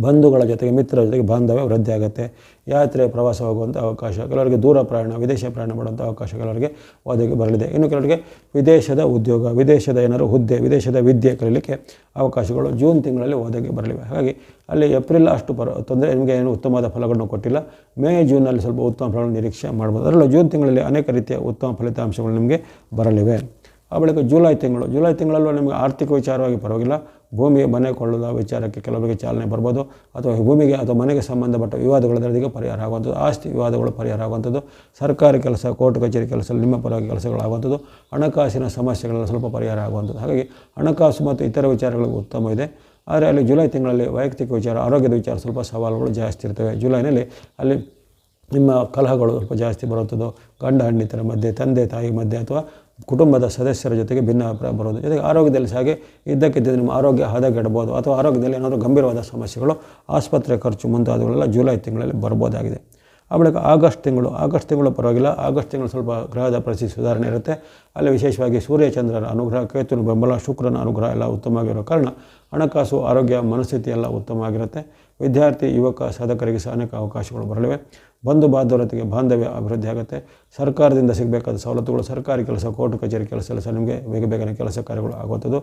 Speaker 1: ಬಂಧುಗಳ ಜೊತೆಗೆ ಮಿತ್ರರ ಜೊತೆಗೆ ಬಾಂಧವ್ಯ ವೃದ್ಧಿ ಆಗುತ್ತೆ. ಯಾತ್ರೆ, ಪ್ರವಾಸ ಹೋಗುವಂಥ ಅವಕಾಶ, ಕೆಲವರಿಗೆ ದೂರ ಪ್ರಯಾಣ, ವಿದೇಶ ಪ್ರಯಾಣ ಮಾಡುವಂಥ ಅವಕಾಶ ಕೆಲವರಿಗೆ ಒದಗಿ ಬರಲಿದೆ. ಇನ್ನು ಕೆಲವರಿಗೆ ವಿದೇಶದ ಉದ್ಯೋಗ, ವಿದೇಶದ ಏನಾದರೂ ಹುದ್ದೆ, ವಿದೇಶದ ವಿದ್ಯೆ ಕಲೀಲಿಕ್ಕೆ ಅವಕಾಶಗಳು ಜೂನ್ ತಿಂಗಳಲ್ಲಿ ಒದಗಿ ಬರಲಿವೆ. ಹಾಗಾಗಿ ಅಲ್ಲಿ ಏಪ್ರಿಲ್ ಅಷ್ಟು ಬರ ತೊಂದರೆ ನಿಮಗೆ ಏನು ಉತ್ತಮವಾದ ಫಲಗಳನ್ನು ಕೊಟ್ಟಿಲ್ಲ. ಮೇ ಜೂನಲ್ಲಿ ಸ್ವಲ್ಪ ಉತ್ತಮ ಫಲಗಳನ್ನು ನಿರೀಕ್ಷೆ ಮಾಡ್ಬೋದು. ಅದರಲ್ಲೂ ಜೂನ್ ತಿಂಗಳಲ್ಲಿ ಅನೇಕ ರೀತಿಯ ಉತ್ತಮ ಫಲಿತಾಂಶಗಳು ನಿಮಗೆ ಬರಲಿವೆ. ಆ ಬಳಿಕ ಜುಲೈ ತಿಂಗಳು, ಜುಲೈ ತಿಂಗಳಲ್ಲೂ ನಿಮಗೆ ಆರ್ಥಿಕ ವಿಚಾರವಾಗಿ ಪರವಾಗಿಲ್ಲ. ಭೂಮಿ ಮನೆ ಕೊಳ್ಳುವ ವಿಚಾರಕ್ಕೆ ಕೆಲವರಿಗೆ ಚಾಲನೆ ಬರ್ಬೋದು. ಅಥವಾ ಭೂಮಿಗೆ ಅಥವಾ ಮನೆಗೆ ಸಂಬಂಧಪಟ್ಟ ವಿವಾದಗಳದರಿಗೆ ಪರಿಹಾರ ಆಗುವಂಥದ್ದು, ಆಸ್ತಿ ವಿವಾದಗಳು ಪರಿಹಾರ ಆಗುವಂಥದ್ದು, ಸರ್ಕಾರಿ ಕೆಲಸ, ಕೋರ್ಟ್ ಕಚೇರಿ ಕೆಲಸ ನಿಮ್ಮ ಪರವಾಗಿ ಕೆಲಸಗಳಾಗುವಂಥದ್ದು ಹಣಕಾಸಿನ ಸಮಸ್ಯೆಗಳನ್ನು ಸ್ವಲ್ಪ ಪರಿಹಾರ ಆಗುವಂಥದ್ದು. ಹಾಗಾಗಿ ಹಣಕಾಸು ಮತ್ತು ಇತರ ವಿಚಾರಗಳಿಗೆ ಉತ್ತಮ ಇದೆ. ಆದರೆ ಅಲ್ಲಿ ಜುಲೈ ತಿಂಗಳಲ್ಲಿ ವೈಯಕ್ತಿಕ ವಿಚಾರ, ಆರೋಗ್ಯದ ವಿಚಾರ, ಸ್ವಲ್ಪ ಸವಾಲುಗಳು ಜಾಸ್ತಿ ಇರ್ತವೆ. ಜುಲೈನಲ್ಲಿ ಅಲ್ಲಿ ನಿಮ್ಮ ಕಲಹಗಳು ಸ್ವಲ್ಪ ಜಾಸ್ತಿ ಬರುತ್ತದೋ ಗಂಡ, ಹೆಂಡತಿಯರ ಮಧ್ಯೆ, ತಂದೆ, ತಾಯಿ ಮಧ್ಯೆ ಅಥವಾ ಕುಟುಂಬದ ಸದಸ್ಯರ ಜೊತೆಗೆ ಭಿನ್ನ ಅಭಿಪ್ರಾಯ ಬರೋದು ಜೊತೆಗೆ ಆರೋಗ್ಯದಲ್ಲಿ ಸಹ ಹಾಗೆ ಇದ್ದಕ್ಕಿದ್ದ ನಿಮ್ಮ ಆರೋಗ್ಯ ಹದಗೆಡಬಹುದು ಅಥವಾ ಆರೋಗ್ಯದಲ್ಲಿ ಏನಾದರೂ ಗಂಭೀರವಾದ ಸಮಸ್ಯೆಗಳು, ಆಸ್ಪತ್ರೆ ಖರ್ಚು ಮುಂತಾದವುಗಳೆಲ್ಲ ಜುಲೈ ತಿಂಗಳಲ್ಲಿ ಬರ್ಬೋದಾಗಿದೆ. ಆ ಬಳಿಕ ಆಗಸ್ಟ್ ತಿಂಗಳು ಆಗಸ್ಟ್ ತಿಂಗಳು ಪರವಾಗಿಲ್ಲ. ಆಗಸ್ಟ್ ತಿಂಗಳು ಸ್ವಲ್ಪ ಗ್ರಹದ ಪರಿಸ್ಥಿತಿ ಸುಧಾರಣೆ ಇರುತ್ತೆ. ಅಲ್ಲಿ ವಿಶೇಷವಾಗಿ ಸೂರ್ಯಚಂದ್ರರ ಅನುಗ್ರಹ ಕೇತುನ ಬೆಂಬಲ, ಶುಕ್ರನ ಅನುಗ್ರಹ ಎಲ್ಲ ಉತ್ತಮವಾಗಿರೋ ಕಾರಣ ಹಣಕಾಸು, ಆರೋಗ್ಯ, ಮನಸ್ಥಿತಿ ಎಲ್ಲ ಉತ್ತಮವಾಗಿರುತ್ತೆ. ವಿದ್ಯಾರ್ಥಿ, ಯುವಕ, ಸಾಧಕರಿಗೆ ಸಹ ಅನೇಕ ಅವಕಾಶಗಳು ಬರಲಿವೆ. ಬಂಧು ಬಾಂಧವರೊತ್ತಿಗೆ ಬಾಂಧವ್ಯ ಅಭಿವೃದ್ಧಿ ಆಗುತ್ತೆ. ಸರ್ಕಾರದಿಂದ ಸಿಗಬೇಕಾದ ಸವಲತ್ತುಗಳು, ಸರ್ಕಾರಿ ಕೆಲಸ, ಕೋರ್ಟ್, ಕಚೇರಿ ಕೆಲಸ ಎಲ್ಲ ನಿಮಗೆ ಬೇಗ ಬೇಗನೆ ಕೆಲಸ ಕಾರ್ಯಗಳು ಆಗುವಂಥದ್ದು.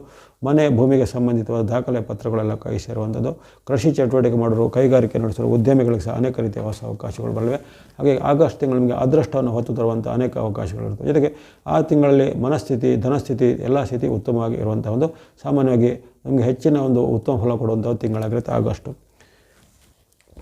Speaker 1: ಮನೆ, ಭೂಮಿಗೆ ಸಂಬಂಧಿತವಾದ ದಾಖಲೆ ಪತ್ರಗಳೆಲ್ಲ ಕೈ ಸೇರುವಂಥದ್ದು. ಕೃಷಿ ಚಟುವಟಿಕೆ ಮಾಡೋರು, ಕೈಗಾರಿಕೆ ನಡೆಸಲು ಉದ್ಯಮಿಗಳಿಗೆ ಸಹ ಅನೇಕ ರೀತಿಯ ಹೊಸ ಅವಕಾಶಗಳು ಬರಲಿವೆ. ಹಾಗೆ ಆಗಸ್ಟ್ ತಿಂಗಳು ನಿಮಗೆ ಅದೃಷ್ಟವನ್ನು ಹೊತ್ತು ತರುವಂಥ ಅನೇಕ ಅವಕಾಶಗಳಿರ್ತವೆ ಜೊತೆಗೆ ಆ ತಿಂಗಳಲ್ಲಿ ಮನಸ್ಥಿತಿ, ಧನಸ್ಥಿತಿ ಎಲ್ಲ ಸ್ಥಿತಿ ಉತ್ತಮವಾಗಿ ಇರುವಂಥ ಒಂದು, ಸಾಮಾನ್ಯವಾಗಿ ನಮಗೆ ಹೆಚ್ಚಿನ ಒಂದು ಉತ್ತಮ ಫಲ ಕೊಡುವಂಥ ತಿಂಗಳಾಗಿರುತ್ತೆ ಆಗಸ್ಟು.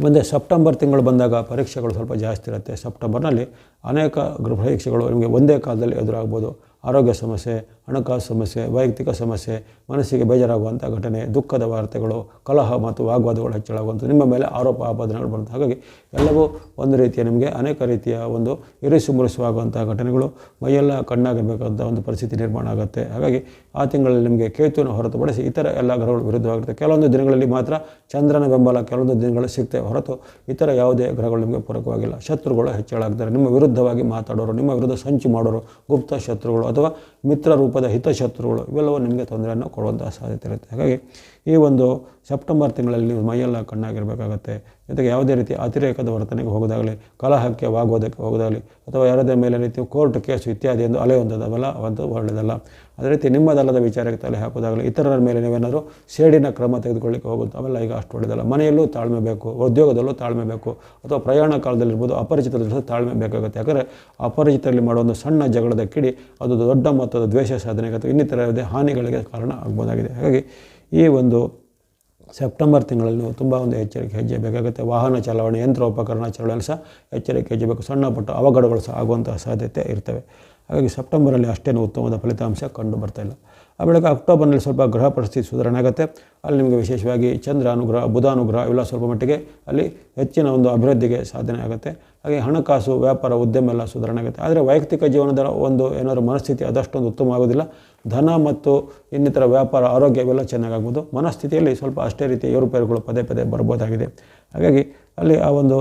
Speaker 1: ಮುಂದೆ ಸೆಪ್ಟೆಂಬರ್ ತಿಂಗಳು ಬಂದಾಗ ಪರೀಕ್ಷೆಗಳು ಸ್ವಲ್ಪ ಜಾಸ್ತಿ ಇರುತ್ತೆ ಸೆಪ್ಟೆಂಬರ್ನಲ್ಲಿ. ಅನೇಕ ಗೃಹ ಪರೀಕ್ಷೆಗಳು ನಿಮಗೆ ಒಂದೇ ಕಾಲದಲ್ಲಿ ಎದುರಾಗ್ಬೋದು. ಆರೋಗ್ಯ ಸಮಸ್ಯೆ, ಹಣಕಾಸು ಸಮಸ್ಯೆ, ವೈಯಕ್ತಿಕ ಸಮಸ್ಯೆ, ಮನಸ್ಸಿಗೆ ಬೇಜಾರಾಗುವಂಥ ಘಟನೆ, ದುಃಖದ ವಾರ್ತೆಗಳು, ಕಲಹ ಮತ್ತು ವಾಗ್ವಾದಗಳು ಹೆಚ್ಚಳಾಗುವಂಥ ನಿಮ್ಮ ಮೇಲೆ ಆರೋಪ ಆಪಾದನೆಗಳು ಬರುತ್ತೆ ಹಾಗಾಗಿ ಎಲ್ಲವೂ ಒಂದು ರೀತಿಯ ನಿಮಗೆ ಅನೇಕ ರೀತಿಯ ಒಂದು ಇರಿಸು ಮುರಿಸುವಾಗುವಂಥ ಘಟನೆಗಳು, ಮೈಯೆಲ್ಲ ಕಣ್ಣಾಗಬೇಕಂತ ಒಂದು ಪರಿಸ್ಥಿತಿ ನಿರ್ಮಾಣ ಆಗುತ್ತೆ. ಹಾಗಾಗಿ ಆ ತಿಂಗಳಲ್ಲಿ ನಿಮಗೆ ಕೇತುವನ್ನು ಹೊರತುಪಡಿಸಿ ಇತರ ಎಲ್ಲ ಗ್ರಹಗಳು ವಿರುದ್ಧವಾಗಿರುತ್ತೆ. ಕೆಲವೊಂದು ದಿನಗಳಲ್ಲಿ ಮಾತ್ರ ಚಂದ್ರನ ಬೆಂಬಲ, ಕೆಲವೊಂದು ದಿನಗಳು ಸಿಗ್ತವೆ ಹೊರತು ಇತರ ಯಾವುದೇ ಗ್ರಹಗಳು ನಿಮಗೆ ಪೂರಕವಾಗಿಲ್ಲ. ಶತ್ರುಗಳು ಹೆಚ್ಚಳಾಗ್ತಾರೆ. ನಿಮ್ಮ ವಿರುದ್ಧವಾಗಿ ಮಾತಾಡೋರು, ನಿಮ್ಮ ವಿರುದ್ಧ ಸಂಚು ಮಾಡೋರು, ಗುಪ್ತ ಶತ್ರುಗಳು ಅಥವಾ ಮಿತ್ರ ರೂಪದ ಹಿತಶತ್ರುಗಳು, ಇವೆಲ್ಲವೂ ನಿಮಗೆ ತೊಂದರೆಯನ್ನು ಕೊಡುವಂಥ ಸಾಧ್ಯತೆ ಇರುತ್ತೆ. ಹಾಗಾಗಿ ಈ ಒಂದು ಸೆಪ್ಟೆಂಬರ್ ತಿಂಗಳಲ್ಲಿ ನೀವು ಮೈಯೆಲ್ಲ ಕಣ್ಣಾಗಿರಬೇಕಾಗತ್ತೆ. ಜೊತೆಗೆ ಯಾವುದೇ ರೀತಿ ಅತಿರೇಕದ ವರ್ತನೆಗೆ ಹೋಗೋದಾಗಲಿ ಕಲಹಕ್ಕೆ ವಾಗೋದಕ್ಕೆ ಹೋಗೋದಾಗಲಿ ಅಥವಾ ಯಾರದೇ ಮೇಲೆ ರೀತಿ ಕೋರ್ಟ್ ಕೇಸು ಇತ್ಯಾದಿ ಎಂದು ಅಲೆ ಹೊಂದದವಲ್ಲ ಒಂದು ಒಳ್ಳೆಯದಲ್ಲ. ಅದೇ ರೀತಿ ನಿಮ್ಮದಲ್ಲದ ವಿಚಾರಕ್ಕೆ ತಲೆ ಹಾಕೋದಾಗಲಿ ಇತರರ ಮೇಲೆ ನೀವೇನಾದರೂ ಸೇಡಿನ ಕ್ರಮ ತೆಗೆದುಕೊಳ್ಳಿಕ್ಕೆ ಹೋಗುತ್ತೆ ಅವೆಲ್ಲ ಈಗ ಅಷ್ಟು ಒಳ್ಳೆಯದಲ್ಲ. ಮನೆಯಲ್ಲೂ ತಾಳ್ಮೆ ಬೇಕು, ಉದ್ಯೋಗದಲ್ಲೂ ತಾಳ್ಮೆ ಬೇಕು, ಅಥವಾ ಪ್ರಯಾಣ ಕಾಲದಲ್ಲಿರ್ಬೋದು ಅಪರಿಚಿತರ ಜೊತೆ ತಾಳ್ಮೆ ಬೇಕಾಗುತ್ತೆ. ಯಾಕಂದರೆ ಅಪರಿಚಿತರಲ್ಲಿ ಮಾಡೋ ಒಂದು ಸಣ್ಣ ಜಗಳದ ಕಿಡಿ, ಅದು ದೊಡ್ಡ ಮೊತ್ತದ ದ್ವೇಷ ಸಾಧನೆಗೆ ಅಥವಾ ಇನ್ನಿತರ ಯಾವುದೇ ಹಾನಿಗಳಿಗೆ ಕಾರಣ ಆಗ್ಬೋದಾಗಿದೆ. ಹಾಗಾಗಿ ಈ ಒಂದು ಸೆಪ್ಟೆಂಬರ್ ತಿಂಗಳಲ್ಲಿ ತುಂಬ ಒಂದು ಎಚ್ಚರಿಕೆ ಹೆಜ್ಜೆ ಬೇಕಾಗುತ್ತೆ ವಾಹನ ಚಲಾವಣೆ ಯಂತ್ರೋಪಕರಣ ಚಲಾವಣೆ ಸಹ ಎಚ್ಚರಿಕೆ ಹೆಜ್ಜೆ ಬೇಕು ಸಣ್ಣ ಪುಟ್ಟ ಅವಘಡಗಳು ಸಹ ಆಗುವಂತಹ ಸಾಧ್ಯತೆ ಇರ್ತವೆ. ಹಾಗಾಗಿ ಸೆಪ್ಟೆಂಬರಲ್ಲಿ ಅಷ್ಟೇನು ಉತ್ತಮವಾದ ಫಲಿತಾಂಶ ಕಂಡು ಬರ್ತಾಯಿಲ್ಲ ಆ ಬಳಿಕ ಅಕ್ಟೋಬರ್ನಲ್ಲಿ ಸ್ವಲ್ಪ ಗ್ರಹ ಪರಿಸ್ಥಿತಿ ಸುಧಾರಣೆ ಆಗುತ್ತೆ. ಅಲ್ಲಿ ನಿಮಗೆ ವಿಶೇಷವಾಗಿ ಚಂದ್ರ ಅನುಗ್ರಹ, ಬುಧ ಅನುಗ್ರಹ ಇವೆಲ್ಲ ಸ್ವಲ್ಪ ಮಟ್ಟಿಗೆ ಅಲ್ಲಿ ಹೆಚ್ಚಿನ ಒಂದು ಅಭಿವೃದ್ಧಿಗೆ ಸಾಧನೆ ಆಗುತ್ತೆ. ಹಾಗೆ ಹಣಕಾಸು, ವ್ಯಾಪಾರ, ಉದ್ಯಮ ಎಲ್ಲ ಸುಧಾರಣೆ ಆಗುತ್ತೆ. ಆದರೆ ವೈಯಕ್ತಿಕ ಜೀವನದ ಒಂದು ಏನಾದರೂ ಮನಸ್ಥಿತಿ ಅದಷ್ಟೊಂದು ಉತ್ತಮ ಆಗೋದಿಲ್ಲ. ಧನ ಮತ್ತು ಇನ್ನಿತರ ವ್ಯಾಪಾರ, ಆರೋಗ್ಯ ಇವೆಲ್ಲ ಚೆನ್ನಾಗಾಗ್ಬೋದು ಮನಸ್ಥಿತಿಯಲ್ಲಿ ಸ್ವಲ್ಪ ಅಷ್ಟೇ ರೀತಿ ಏರುಪೇರುಗಳು ಪದೇ ಪದೇ ಬರ್ಬೋದಾಗಿದೆ. ಹಾಗಾಗಿ ಅಲ್ಲಿ ಆ ಒಂದು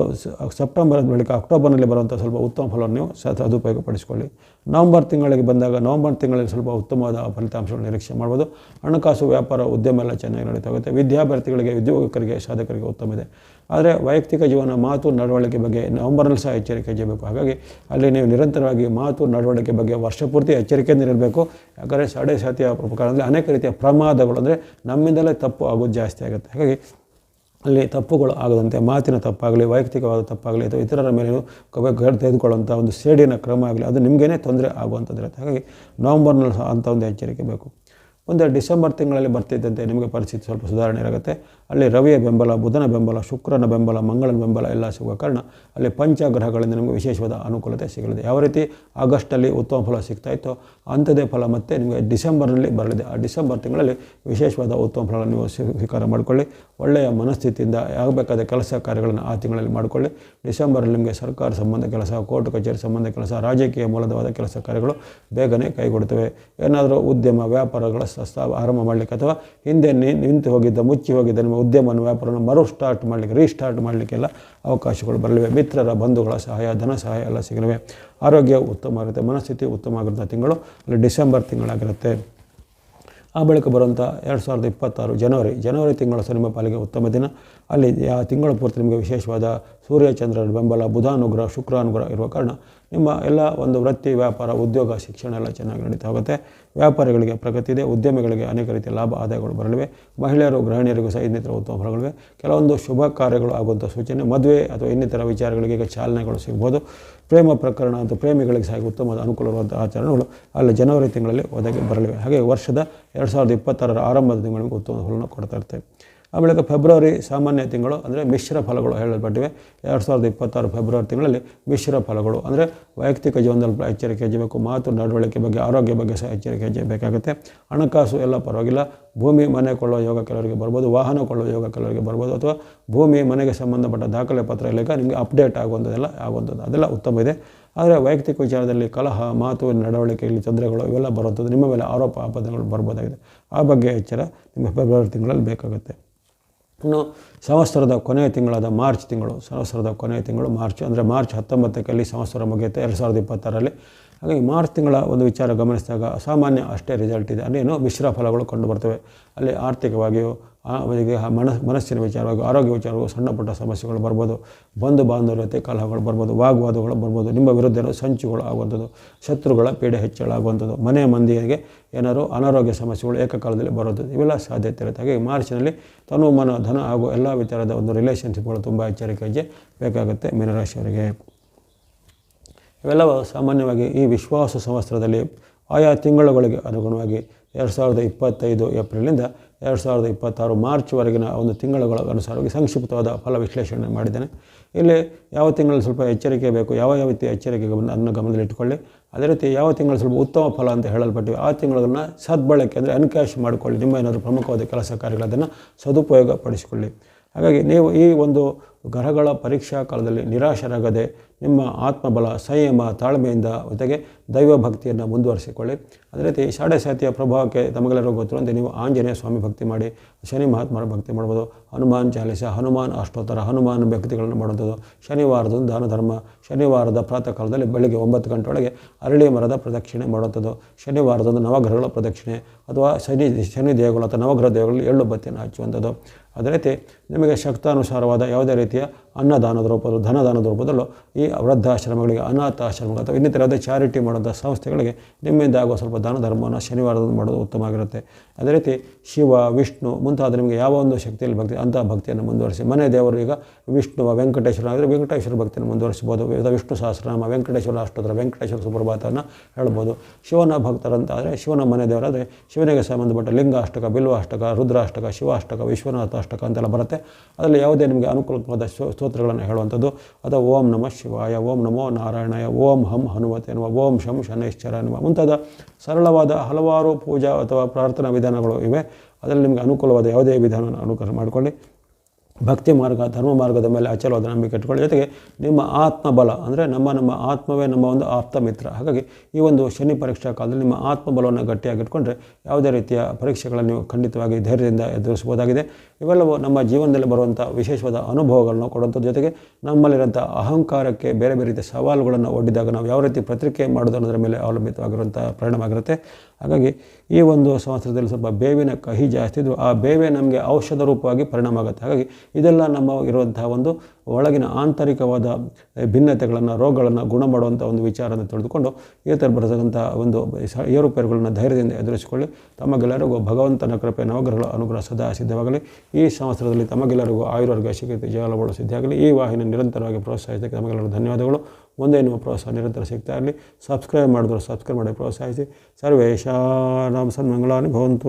Speaker 1: ಸೆಪ್ಟೆಂಬರ್ ಬಳಿಕ ಅಕ್ಟೋಬರ್ನಲ್ಲಿ ಬರುವಂಥ ಸ್ವಲ್ಪ ಉತ್ತಮ ಫಲವನ್ನು ನೀವು ಸ, ಸದುಪಯೋಗಪಡಿಸಿಕೊಳ್ಳಿ. ನವಂಬರ್ ತಿಂಗಳಿಗೆ ಬಂದಾಗ ನವಂಬರ್ ತಿಂಗಳಲ್ಲಿ ಸ್ವಲ್ಪ ಉತ್ತಮವಾದ ಫಲಿತಾಂಶಗಳನ್ನು ನಿರೀಕ್ಷೆ ಮಾಡ್ಬೋದು. ಹಣಕಾಸು, ವ್ಯಾಪಾರ, ಉದ್ಯಮ ಎಲ್ಲ ಚೆನ್ನಾಗಿ ನಡೀತಾ ಹೋಗುತ್ತೆ. ವಿದ್ಯಾರ್ಥಿಗಳಿಗೆ ಉದ್ಯೋಗಕರಿಗೆ, ಸಾಧಕರಿಗೆ ಉತ್ತಮ ಇದೆ. ಆದರೆ ವೈಯಕ್ತಿಕ ಜೀವನ ಮಾತು ನಡವಳಿಕೆ ಬಗ್ಗೆ ನವಂಬರ್ನಲ್ಲಿ ಸಹ ಎಚ್ಚರಿಕೆ ಇರಬೇಕು ಹಾಗಾಗಿ ಅಲ್ಲಿ ನೀವು ನಿರಂತರವಾಗಿ ಮಾತು ನಡವಳಿಕೆ ಬಗ್ಗೆ ವರ್ಷಪೂರ್ತಿ ಎಚ್ಚರಿಕೆಯಿಂದ ಇರಬೇಕು. ಯಾಕಂದರೆ ಸಾಡೆ ಸಾತಿಯ ಪ್ರಕಾರದಲ್ಲಿ ಅನೇಕ ರೀತಿಯ ಪ್ರಮಾದಗಳು ಅಂದರೆ ನಮ್ಮಿಂದಲೇ ತಪ್ಪು ಆಗೋದು ಜಾಸ್ತಿ ಆಗುತ್ತೆ. ಹಾಗಾಗಿ ಅಲ್ಲಿ ತಪ್ಪುಗಳು ಆಗದಂತೆ, ಮಾತಿನ ತಪ್ಪಾಗಲಿ, ವೈಯಕ್ತಿಕವಾದ ತಪ್ಪಾಗಲಿ ಅಥವಾ ಇತರರ ಮೇಲೆ ತೆಗೆದುಕೊಳ್ಳುವಂಥ ಒಂದು ಸೇಡಿನ ಕ್ರಮ ಆಗಲಿ, ಅದು ನಿಮಗೇ ತೊಂದರೆ ಆಗುವಂಥದ್ದಿರುತ್ತೆ ಹಾಗಾಗಿ ನವಂಬರ್ನಲ್ಲಿ ಸಹ ಅಂಥ ಒಂದು ಎಚ್ಚರಿಕೆ ಬೇಕು. ಮುಂದೆ ಡಿಸೆಂಬರ್ ತಿಂಗಳಲ್ಲಿ ಬರ್ತಿದ್ದಂತೆ ನಿಮಗೆ ಪರಿಸ್ಥಿತಿ ಸ್ವಲ್ಪ ಸುಧಾರಣೆ ಇರುತ್ತೆ. ಅಲ್ಲಿ ರವಿಯ ಬೆಂಬಲ, ಬುಧನ ಬೆಂಬಲ, ಶುಕ್ರನ ಬೆಂಬಲ, ಮಂಗಳನ ಬೆಂಬಲ ಎಲ್ಲ ಸಿಗುವ ಕಾರಣ ಅಲ್ಲಿ ಪಂಚಗ್ರಹಗಳಿಂದ ನಿಮಗೆ ವಿಶೇಷವಾದ ಅನುಕೂಲತೆ ಸಿಗಲಿದೆ. ಯಾವ ರೀತಿ? ಆಗಸ್ಟಲ್ಲಿ ಉತ್ತಮ ಫಲ ಸಿಗ್ತಾ ಇತ್ತು. ಅಂಥದ್ದೇ ಫಲ ಮತ್ತೆ ನಿಮಗೆ ಡಿಸೆಂಬರ್ನಲ್ಲಿ ಬರಲಿದೆ. ಆ ಡಿಸೆಂಬರ್ ತಿಂಗಳಲ್ಲಿ ವಿಶೇಷವಾದ ಉತ್ತಮ ಫಲ ನೀವು ಸ್ವೀಕಾರ ಮಾಡಿಕೊಳ್ಳಿ. ಒಳ್ಳೆಯ ಮನಸ್ಥಿತಿಯಿಂದ ಆಗಬೇಕಾದ ಕೆಲಸ ಕಾರ್ಯಗಳನ್ನು ಆ ತಿಂಗಳಲ್ಲಿ ಮಾಡಿಕೊಳ್ಳಿ. ಡಿಸೆಂಬರಲ್ಲಿ ನಿಮಗೆ ಸರ್ಕಾರ ಸಂಬಂಧ ಕೆಲಸ, ಕೋರ್ಟ್ ಕಚೇರಿ ಸಂಬಂಧ ಕೆಲಸ, ರಾಜಕೀಯ ಮೂಲದವಾದ ಕೆಲಸ ಕಾರ್ಯಗಳು ಬೇಗನೆ ಕೈಗೊಡ್ತವೆ ಏನಾದರೂ ಉದ್ಯಮ, ವ್ಯಾಪಾರಗಳ ಆರಂಭ ಮಾಡಲಿಕ್ಕೆ ಅಥವಾ ಹಿಂದೆ ನಿಂತು ಹೋಗಿದ್ದ, ಮುಚ್ಚಿ ಹೋಗಿದ್ದ ನಿಮ್ಮ ಉದ್ಯಮವನ್ನು ವ್ಯಾಪಾರವನ್ನು ಮರು ಸ್ಟಾರ್ಟ್ ಮಾಡಲಿಕ್ಕೆ ರೀಸ್ಟಾರ್ಟ್ ಮಾಡಲಿಕ್ಕೆಲ್ಲ ಅವಕಾಶಗಳು ಬರಲಿವೆ. ಮಿತ್ರರ ಬಂಧುಗಳ ಸಹಾಯ, ಧನ ಸಹಾಯ ಎಲ್ಲ ಸಿಗಲಿವೆ. ಆರೋಗ್ಯ ಉತ್ತಮ ಆಗುತ್ತೆ ಮನಸ್ಥಿತಿ ಉತ್ತಮ ಆಗಿರುತ್ತೆ. ತಿಂಗಳು ಅಲ್ಲಿ ಡಿಸೆಂಬರ್ ತಿಂಗಳಾಗಿರುತ್ತೆ. ಆ ಬಳಿಕ ಬರುವಂಥ ಎರಡು ಸಾವಿರದ ಇಪ್ಪತ್ತಾರು ಜನವರಿ ಜನವರಿ ತಿಂಗಳ ಸಹ ನಿಮ್ಮ ಪಾಲಿಗೆ ಉತ್ತಮ ದಿನ. ಅಲ್ಲಿ ಆ ತಿಂಗಳ ಪೂರ್ತಿ ನಿಮಗೆ ವಿಶೇಷವಾದ ಸೂರ್ಯ ಚಂದ್ರನ ಬೆಂಬಲ, ಬುಧಾನುಗ್ರಹ, ಶುಕ್ರಾನುಗ್ರಹ ಇರುವ ಕಾರಣ ನಿಮ್ಮ ಎಲ್ಲ ಒಂದು ವೃತ್ತಿ, ವ್ಯಾಪಾರ, ಉದ್ಯೋಗ, ಶಿಕ್ಷಣ ಎಲ್ಲ ಚೆನ್ನಾಗಿ ನಡೀತಾ ಹೋಗುತ್ತೆ. ವ್ಯಾಪಾರಿಗಳಿಗೆ ಪ್ರಗತಿ ಇದೆ, ಉದ್ಯಮಿಗಳಿಗೆ ಅನೇಕ ರೀತಿಯ ಲಾಭ ಆದಾಯಗಳು ಬರಲಿವೆ. ಮಹಿಳೆಯರು, ಗೃಹಿಣಿಯರಿಗೂ ಸಹ ಇನ್ನಿತರ ಉತ್ತಮ ಫಲಗಳಿವೆ. ಕೆಲವೊಂದು ಶುಭ ಕಾರ್ಯಗಳು ಆಗುವಂಥ ಸೂಚನೆ, ಮದುವೆ ಅಥವಾ ಇನ್ನಿತರ ವಿಚಾರಗಳಿಗೆ ಈಗ ಚಾಲನೆಗಳು ಸಿಗ್ಬೋದು. ಪ್ರೇಮ ಪ್ರಕರಣ ಅಂತ ಪ್ರೇಮಿಗಳಿಗೆ ಸಹ ಉತ್ತಮವಾದ ಅನುಕೂಲವಾದ ಆಚರಣೆಗಳು ಅಲ್ಲಿ ಜನವರಿ ತಿಂಗಳಲ್ಲಿ ಒದಗಿ ಬರಲಿವೆ. ಹಾಗೆ ವರ್ಷದ ಎರಡು ಸಾವಿರದ ಇಪ್ಪತ್ತಾರರ ಆರಂಭದ ತಿಂಗಳಿಗೆ ಉತ್ತಮ ಫಲವನ್ನು ಕೊಡ್ತಾ ಇರ್ತೇವೆ. ಆ ಬಳಿಕ ಫೆಬ್ರವರಿ ಸಾಮಾನ್ಯ ತಿಂಗಳು ಅಂದರೆ ಮಿಶ್ರ ಫಲಗಳು ಹೇಳಲ್ಪಟ್ಟಿವೆ. ಎರಡು ಸಾವಿರದ ಇಪ್ಪತ್ತಾರು ಫೆಬ್ರವರಿ ತಿಂಗಳಲ್ಲಿ ಮಿಶ್ರ ಫಲಗಳು ಅಂದರೆ ವೈಯಕ್ತಿಕ ಜೀವನದಲ್ಲಿ ಎಚ್ಚರಿಕೆ ಹೆಜ್ಜಬೇಕು ಮಾತು, ನಡವಳಿಕೆ ಬಗ್ಗೆ, ಆರೋಗ್ಯ ಬಗ್ಗೆ ಸಹ ಎಚ್ಚರಿಕೆ ಹೆಜ್ಜಬೇಕಾಗುತ್ತೆ ಹಣಕಾಸು ಎಲ್ಲ ಪರವಾಗಿಲ್ಲ. ಭೂಮಿ, ಮನೆ ಕೊಳ್ಳೋ ಯೋಗ ಕೆಲವರಿಗೆ ಬರ್ಬೋದು, ವಾಹನ ಕೊಳ್ಳೋ ಯೋಗ ಕೆಲವರಿಗೆ ಬರ್ಬೋದು, ಅಥವಾ ಭೂಮಿ, ಮನೆಗೆ ಸಂಬಂಧಪಟ್ಟ ದಾಖಲೆ ಪತ್ರ ಇಲ್ಲಕ ನಿಮಗೆ ಅಪ್ಡೇಟ್ ಆಗುವಂಥದ್ದೆಲ್ಲ, ಆಗುವಂಥದ್ದು, ಅದೆಲ್ಲ ಉತ್ತಮ ಇದೆ. ಆದರೆ ವೈಯಕ್ತಿಕ ವಿಚಾರದಲ್ಲಿ ಕಲಹ, ಮಾತು ನಡವಳಿಕೆಯಲ್ಲಿ ತೊಂದರೆಗಳು ಇವೆಲ್ಲ ಬರುವಂಥದ್ದು, ನಿಮ್ಮ ಮೇಲೆ ಆರೋಪ, ಆಪಾದನೆಗಳು ಬರ್ಬೋದಾಗಿದೆ. ಆ ಬಗ್ಗೆ ಎಚ್ಚರ ನಿಮಗೆ ಫೆಬ್ರವರಿ ತಿಂಗಳಲ್ಲಿ ಬೇಕಾಗುತ್ತೆ. ಇನ್ನು ಸಂವತ್ಸರದ ಕೊನೆಯ ತಿಂಗಳಾದ ಮಾರ್ಚ್ ತಿಂಗಳು ಸಂವತ್ಸರದ ಕೊನೆಯ ತಿಂಗಳು ಮಾರ್ಚ್, ಅಂದರೆ ಮಾರ್ಚ್ ಹತ್ತೊಂಬತ್ತಕ್ಕಲ್ಲಿ ಸಂವತ್ಸರ ಮುಗಿಯುತ್ತೆ, ಎರಡು ಸಾವಿರದ ಇಪ್ಪತ್ತಾರರಲ್ಲಿ. ಹಾಗಾಗಿ ಮಾರ್ಚ್ ತಿಂಗಳ ಒಂದು ವಿಚಾರ ಗಮನಿಸಿದಾಗ ಅಸಾಮಾನ್ಯ ಅಷ್ಟೇ ರಿಸಲ್ಟ್ ಇದೆ. ಅಲ್ಲಿ ಏನು ಮಿಶ್ರ ಫಲಗಳು ಕಂಡುಬರ್ತವೆ ಅಲ್ಲಿ ಆರ್ಥಿಕವಾಗಿಯೂ ಅವರಿಗೆ ಆ ಮನ ಮನಸ್ಸಿನ ವಿಚಾರವಾಗಿ ಆರೋಗ್ಯ ವಿಚಾರವಾಗಿ ಸಣ್ಣ ಪುಟ್ಟ ಸಮಸ್ಯೆಗಳು ಬರ್ಬೋದು. ಬಂಧು ಬಾಂಧವ್ಯತೆ ಕಲಹಗಳು ಬರ್ಬೋದು. ವಾಗ್ವಾದಗಳು ಬರ್ಬೋದು. ನಿಮ್ಮ ವಿರುದ್ಧ ಸಂಚುಗಳು ಆಗುವಂಥದ್ದು. ಶತ್ರುಗಳ ಪೀಡೆ ಹೆಚ್ಚಳ ಮನೆ ಮಂದಿಗೆ ಏನಾದ್ರು ಅನಾರೋಗ್ಯ ಸಮಸ್ಯೆಗಳು ಏಕಕಾಲದಲ್ಲಿ ಬರೋದು ಇವೆಲ್ಲ ಸಾಧ್ಯತೆ ಇರುತ್ತೆ. ಹಾಗೆ ಮಾರ್ಚ್ನಲ್ಲಿ ತನು, ಮನ, ಧನ ಹಾಗೂ ಎಲ್ಲ ವಿಚಾರದ ಒಂದು ರಿಲೇಷನ್ಶಿಪ್ಗಳು ತುಂಬ ಎಚ್ಚರಿಕೆ ಹೆಜ್ಜೆ ಬೇಕಾಗುತ್ತೆ ಮೀನರಾಶಿಯವರಿಗೆ. ಇವೆಲ್ಲವೂ ಸಾಮಾನ್ಯವಾಗಿ ಈ ವಿಶ್ವಾಸ ಸಂವತ್ಸರದಲ್ಲಿ ಆಯಾ ತಿಂಗಳುಗಳಿಗೆ ಅನುಗುಣವಾಗಿ ಎರಡು ಸಾವಿರದ ಇಪ್ಪತ್ತೈದು ಏಪ್ರಿಲಿಂದ ಎರಡು ಸಾವಿರದ ಇಪ್ಪತ್ತಾರು ಮಾರ್ಚ್ವರೆಗಿನ ಒಂದು ತಿಂಗಳುಗಳ ಅನುಸಾರವಾಗಿ ಸಂಕ್ಷಿಪ್ತವಾದ ಫಲ ವಿಶ್ಲೇಷಣೆ ಮಾಡಿದ್ದೇನೆ. ಇಲ್ಲಿ ಯಾವ ತಿಂಗಳಲ್ಲಿ ಸ್ವಲ್ಪ ಎಚ್ಚರಿಕೆ ಬೇಕು, ಯಾವ ಯಾವ ರೀತಿಯ ಎಚ್ಚರಿಕೆ ಗಮನ, ಅದನ್ನು ಗಮನದಲ್ಲಿಟ್ಟುಕೊಳ್ಳಿ ಅದೇ ರೀತಿ ಯಾವ ತಿಂಗಳು ಸ್ವಲ್ಪ ಉತ್ತಮ ಫಲ ಅಂತ ಹೇಳಲ್ಪಟ್ಟಿವೆ, ಆ ತಿಂಗಳನ್ನು ಸದ್ಬಳಕೆ ಅಂದರೆ ಅನ್ಕ್ಯಾಶ್ ಮಾಡಿಕೊಳ್ಳಿ. ನಿಮ್ಮ ಏನಾದರೂ ಪ್ರಮುಖವಾದ ಕೆಲಸ ಕಾರ್ಯಗಳು ಅದನ್ನು ಸದುಪಯೋಗ ಪಡಿಸಿಕೊಳ್ಳಿ ಹಾಗಾಗಿ ನೀವು ಈ ಒಂದು ಗ್ರಹಗಳ ಪರೀಕ್ಷಾ ಕಾಲದಲ್ಲಿ ನಿರಾಶರಾಗದೆ ನಿಮ್ಮ ಆತ್ಮಬಲ, ಸಂಯಮ, ತಾಳ್ಮೆಯಿಂದ ಜೊತೆಗೆ ದೈವ ಭಕ್ತಿಯನ್ನು ಮುಂದುವರಿಸಿಕೊಳ್ಳಿ. ಅದೇ ರೀತಿ ಸಾಡೆ ಸಾತಿಯ ಪ್ರಭಾವಕ್ಕೆ ತಮಗೆಲ್ಲರೂ ಗೊತ್ತಿರುವಂತೆ ನೀವು ಆಂಜನೇಯ ಸ್ವಾಮಿ ಭಕ್ತಿ ಮಾಡಿ, ಶನಿ ಮಹಾತ್ಮರ ಭಕ್ತಿ ಮಾಡ್ಬೋದು. ಹನುಮಾನ್ ಚಾಲಿಸ, ಹನುಮಾನ್ ಅಷ್ಟೋತ್ತರ, ಹನುಮಾನ್ ಭಕ್ತಿಗಳನ್ನು ಮಾಡುವಂಥದ್ದು. ಶನಿವಾರದಂದು ದಾನ ಧರ್ಮ, ಶನಿವಾರದ ಪ್ರಾತಃ ಕಾಲದಲ್ಲಿ ಬೆಳಗ್ಗೆ ಒಂಬತ್ತು ಗಂಟೆ ಒಳಗೆ ಅರಳಿ ಮರದ ಪ್ರದಕ್ಷಿಣೆ ಮಾಡುವಂಥದ್ದು. ಶನಿವಾರದಂದು ನವಗ್ರಹಗಳ ಪ್ರದಕ್ಷಿಣೆ ಅಥವಾ ಶನಿ ಶನಿ ದೇವಗಳು ಅಥವಾ ನವಗ್ರಹ ದೇವಗಳಲ್ಲಿ ಎಳ್ಳು ಬತ್ತಿಯನ್ನು ಹಚ್ಚುವಂಥದ್ದು. ಅದೇ ರೀತಿ ನಿಮಗೆ ಶಕ್ತಾನುಸಾರವಾದ ಯಾವುದೇ ರೀತಿಯ ಅನ್ನದಾನದ ರೂಪದ ಧನದಾನದ ರೂಪದಲ್ಲೂ ಈ ವೃದ್ಧಾಶ್ರಮಗಳಿಗೆ, ಅನಾಥಾಶ್ರಮಗಳು ಅಥವಾ ಇನ್ನಿತರ ಯಾವುದೇ ಚಾರಿಟಿ ಮಾಡುವಂಥ ಸಂಸ್ಥೆಗಳಿಗೆ ನಿಮ್ಮಿಂದ ಆಗುವ ಸ್ವಲ್ಪ ದಾನ ಧರ್ಮವನ್ನು ಶನಿವಾರದಂದು ಮಾಡೋದು ಉತ್ತಮ ಆಗಿರುತ್ತೆ. ಅದೇ ರೀತಿ ಶಿವ, ವಿಷ್ಣು ಮುಂತಾದ ನಿಮಗೆ ಯಾವ ಒಂದು ಶಕ್ತಿಯಲ್ಲಿ ಭಕ್ತಿ ಅಂತಹ ಭಕ್ತಿಯನ್ನು ಮುಂದುವರಿಸಿ, ಮನೆ ದೇವರು ಈಗ ವಿಷ್ಣು ವೆಂಕಟೇಶ್ವರ ಆದರೆ ವೆಂಕಟೇಶ್ವರ ಭಕ್ತಿಯನ್ನು ಮುಂದುವರಿಸಬಹುದು. ವಿವಿಧ ವಿಷ್ಣು ಸಹಸ್ರನಾಮ, ವೆಂಕಟೇಶ್ವರ ಅಷ್ಟೋತ್ತರ, ವೆಂಕಟೇಶ್ವರ ಸುಪ್ರಭಾತವನ್ನು ಹೇಳ್ಬೋದು. ಶಿವನ ಭಕ್ತರಂತಾದರೆ ಶಿವನ ಮನೆ ದೇವರಾದರೆ ಶಿವನಿಗೆ ಸಂಬಂಧಪಟ್ಟ ಲಿಂಗಾಷ್ಟಕ, ಬಿಲ್ವಾಷ್ಟಕ, ರುದ್ರಾಷ್ಟಕ, ಶಿವಾಷ್ಟಕ ವಿಶ್ವನಾಥ ಅಂತೆಲ್ಲ ಬರುತ್ತೆ. ಅದರಲ್ಲಿ ಯಾವುದೇ ನಿಮಗೆ ಅನುಕೂಲವಾದ ಸ್ತೋ- ಸ್ತೋತ್ರಗಳನ್ನು ಹೇಳುವಂಥದ್ದು ಅಥವಾ ಓಂ ನಮಃ ಶಿವಾಯ, ಓಂ ನಮೋ ನಾರಾಯಣಾಯ, ಓಂ ಹಂ ಹನುಮತೆ ಎನ್ನುವ, ಓಂ ಶಂ ಶನೈಶ್ಚರ ಎನ್ನುವ ಮುಂತಾದ ಸರಳವಾದ ಹಲವಾರು ಪೂಜಾ ಅಥವಾ ಪ್ರಾರ್ಥನಾ ವಿಧಾನಗಳು ಇವೆ. ಅದರಲ್ಲಿ ನಿಮಗೆ ಅನುಕೂಲವಾದ ಯಾವುದೇ ವಿಧಾನವನ್ನು ಅನುಕೂಲ ಮಾಡಿಕೊಳ್ಳಿ. ಭಕ್ತಿ ಮಾರ್ಗ, ಧರ್ಮ ಮಾರ್ಗದ ಮೇಲೆ ಅಚಲವಾದ ನಂಬಿಕೆ ಇಟ್ಕೊಳ್ಳಿ ಜೊತೆಗೆ ನಿಮ್ಮ ಆತ್ಮಬಲ ಅಂದರೆ ನಮ್ಮ ನಮ್ಮ ಆತ್ಮವೇ ನಮ್ಮ ಒಂದು ಆಪ್ತ ಮಿತ್ರ ಹಾಗಾಗಿ ಈ ಒಂದು ಶನಿ ಪರೀಕ್ಷಾ ಕಾಲದಲ್ಲಿ ನಿಮ್ಮ ಆತ್ಮಬಲವನ್ನು ಗಟ್ಟಿಯಾಗಿ ಇಟ್ಕೊಂಡ್ರೆ ಯಾವುದೇ ರೀತಿಯ ಪರೀಕ್ಷೆಗಳನ್ನು ನೀವು ಖಂಡಿತವಾಗಿ ಧೈರ್ಯದಿಂದ ಎದುರಿಸಬಹುದಾಗಿದೆ. ಇವೆಲ್ಲವೂ ನಮ್ಮ ಜೀವನದಲ್ಲಿ ಬರುವಂಥ ವಿಶೇಷವಾದ ಅನುಭವಗಳನ್ನು ಕೊಡುವಂಥದ್ದು ಜೊತೆಗೆ ನಮ್ಮಲ್ಲಿರುವಂಥ ಅಹಂಕಾರಕ್ಕೆ ಬೇರೆ ಬೇರೆ ರೀತಿಯ ಸವಾಲುಗಳನ್ನು ಒಡ್ಡಿದಾಗ ನಾವು ಯಾವ ರೀತಿ ಪ್ರತಿಕ್ರಿಯೆ ಮಾಡೋದು ಅನ್ನೋದ್ರ ಮೇಲೆ ಅವಲಂಬಿತವಾಗಿರುವಂಥ ಪರಿಣಾಮ ಆಗಿರುತ್ತೆ. ಹಾಗಾಗಿ ಈ ಒಂದು ಸಂವತ್ಸರದಲ್ಲಿ ಸ್ವಲ್ಪ ಬೇವಿನ ಕಹಿ ಜಾಸ್ತಿ ಇದ್ದರೂ ಆ ಬೇವೆ ನಮಗೆ ಔಷಧ ರೂಪವಾಗಿ ಪರಿಣಾಮ ಆಗುತ್ತೆ. ಹಾಗಾಗಿ ಇದೆಲ್ಲ ನಮ್ಮ ಇರುವಂತಹ ಒಂದು ಒಳಗಿನ ಆಂತರಿಕವಾದ ಭಿನ್ನತೆಗಳನ್ನು, ರೋಗಗಳನ್ನು ಗುಣ ಮಾಡುವಂಥ ಒಂದು ವಿಚಾರವನ್ನು ತಿಳಿದುಕೊಂಡು ಈ ಥರ ಬರತಕ್ಕಂಥ ಒಂದು ಏರುಪೇರುಗಳನ್ನು ಧೈರ್ಯದಿಂದ ಎದುರಿಸಿಕೊಳ್ಳಿ. ತಮಗೆಲ್ಲರಿಗೂ ಭಗವಂತನ ಕೃಪೆ, ನವಗ್ರಹಗಳ ಅನುಗ್ರಹ ಸದಾ ಸಿದ್ಧವಾಗಲಿ. ಈ ಸಂವತ್ಸರದಲ್ಲಿ ತಮಗೆಲ್ಲರಿಗೂ ಆಯುರ್ವರ್ಗ ಶಿಖಿತ ಜೀವನಗಳು ಸಿದ್ಧಿಯಾಗಲಿ ಈ ವಾಹಿನಿ ನಿರಂತರವಾಗಿ ಪ್ರೋತ್ಸಾಹಿಸಕ್ಕೆ ತಮಗೆಲ್ಲರಿಗೂ ಧನ್ಯವಾದಗಳು. ಮುಂದೆ ನಿಮ್ಮ ಪ್ರೋತ್ಸಾಹ ನಿರಂತರ ಸಿಗ್ತಾ ಇರಲಿ. ಸಬ್ಸ್ಕ್ರೈಬ್ ಮಾಡಿದ್ರು ಸಬ್ಸ್ಕ್ರೈಬ್ ಮಾಡಿ ಪ್ರೋತ್ಸಾಹಿಸಿ. ಸರ್ವೇಶಾನಾಂ ಸನ್ಮಂಗಳಾನಿ ಭವಂತು.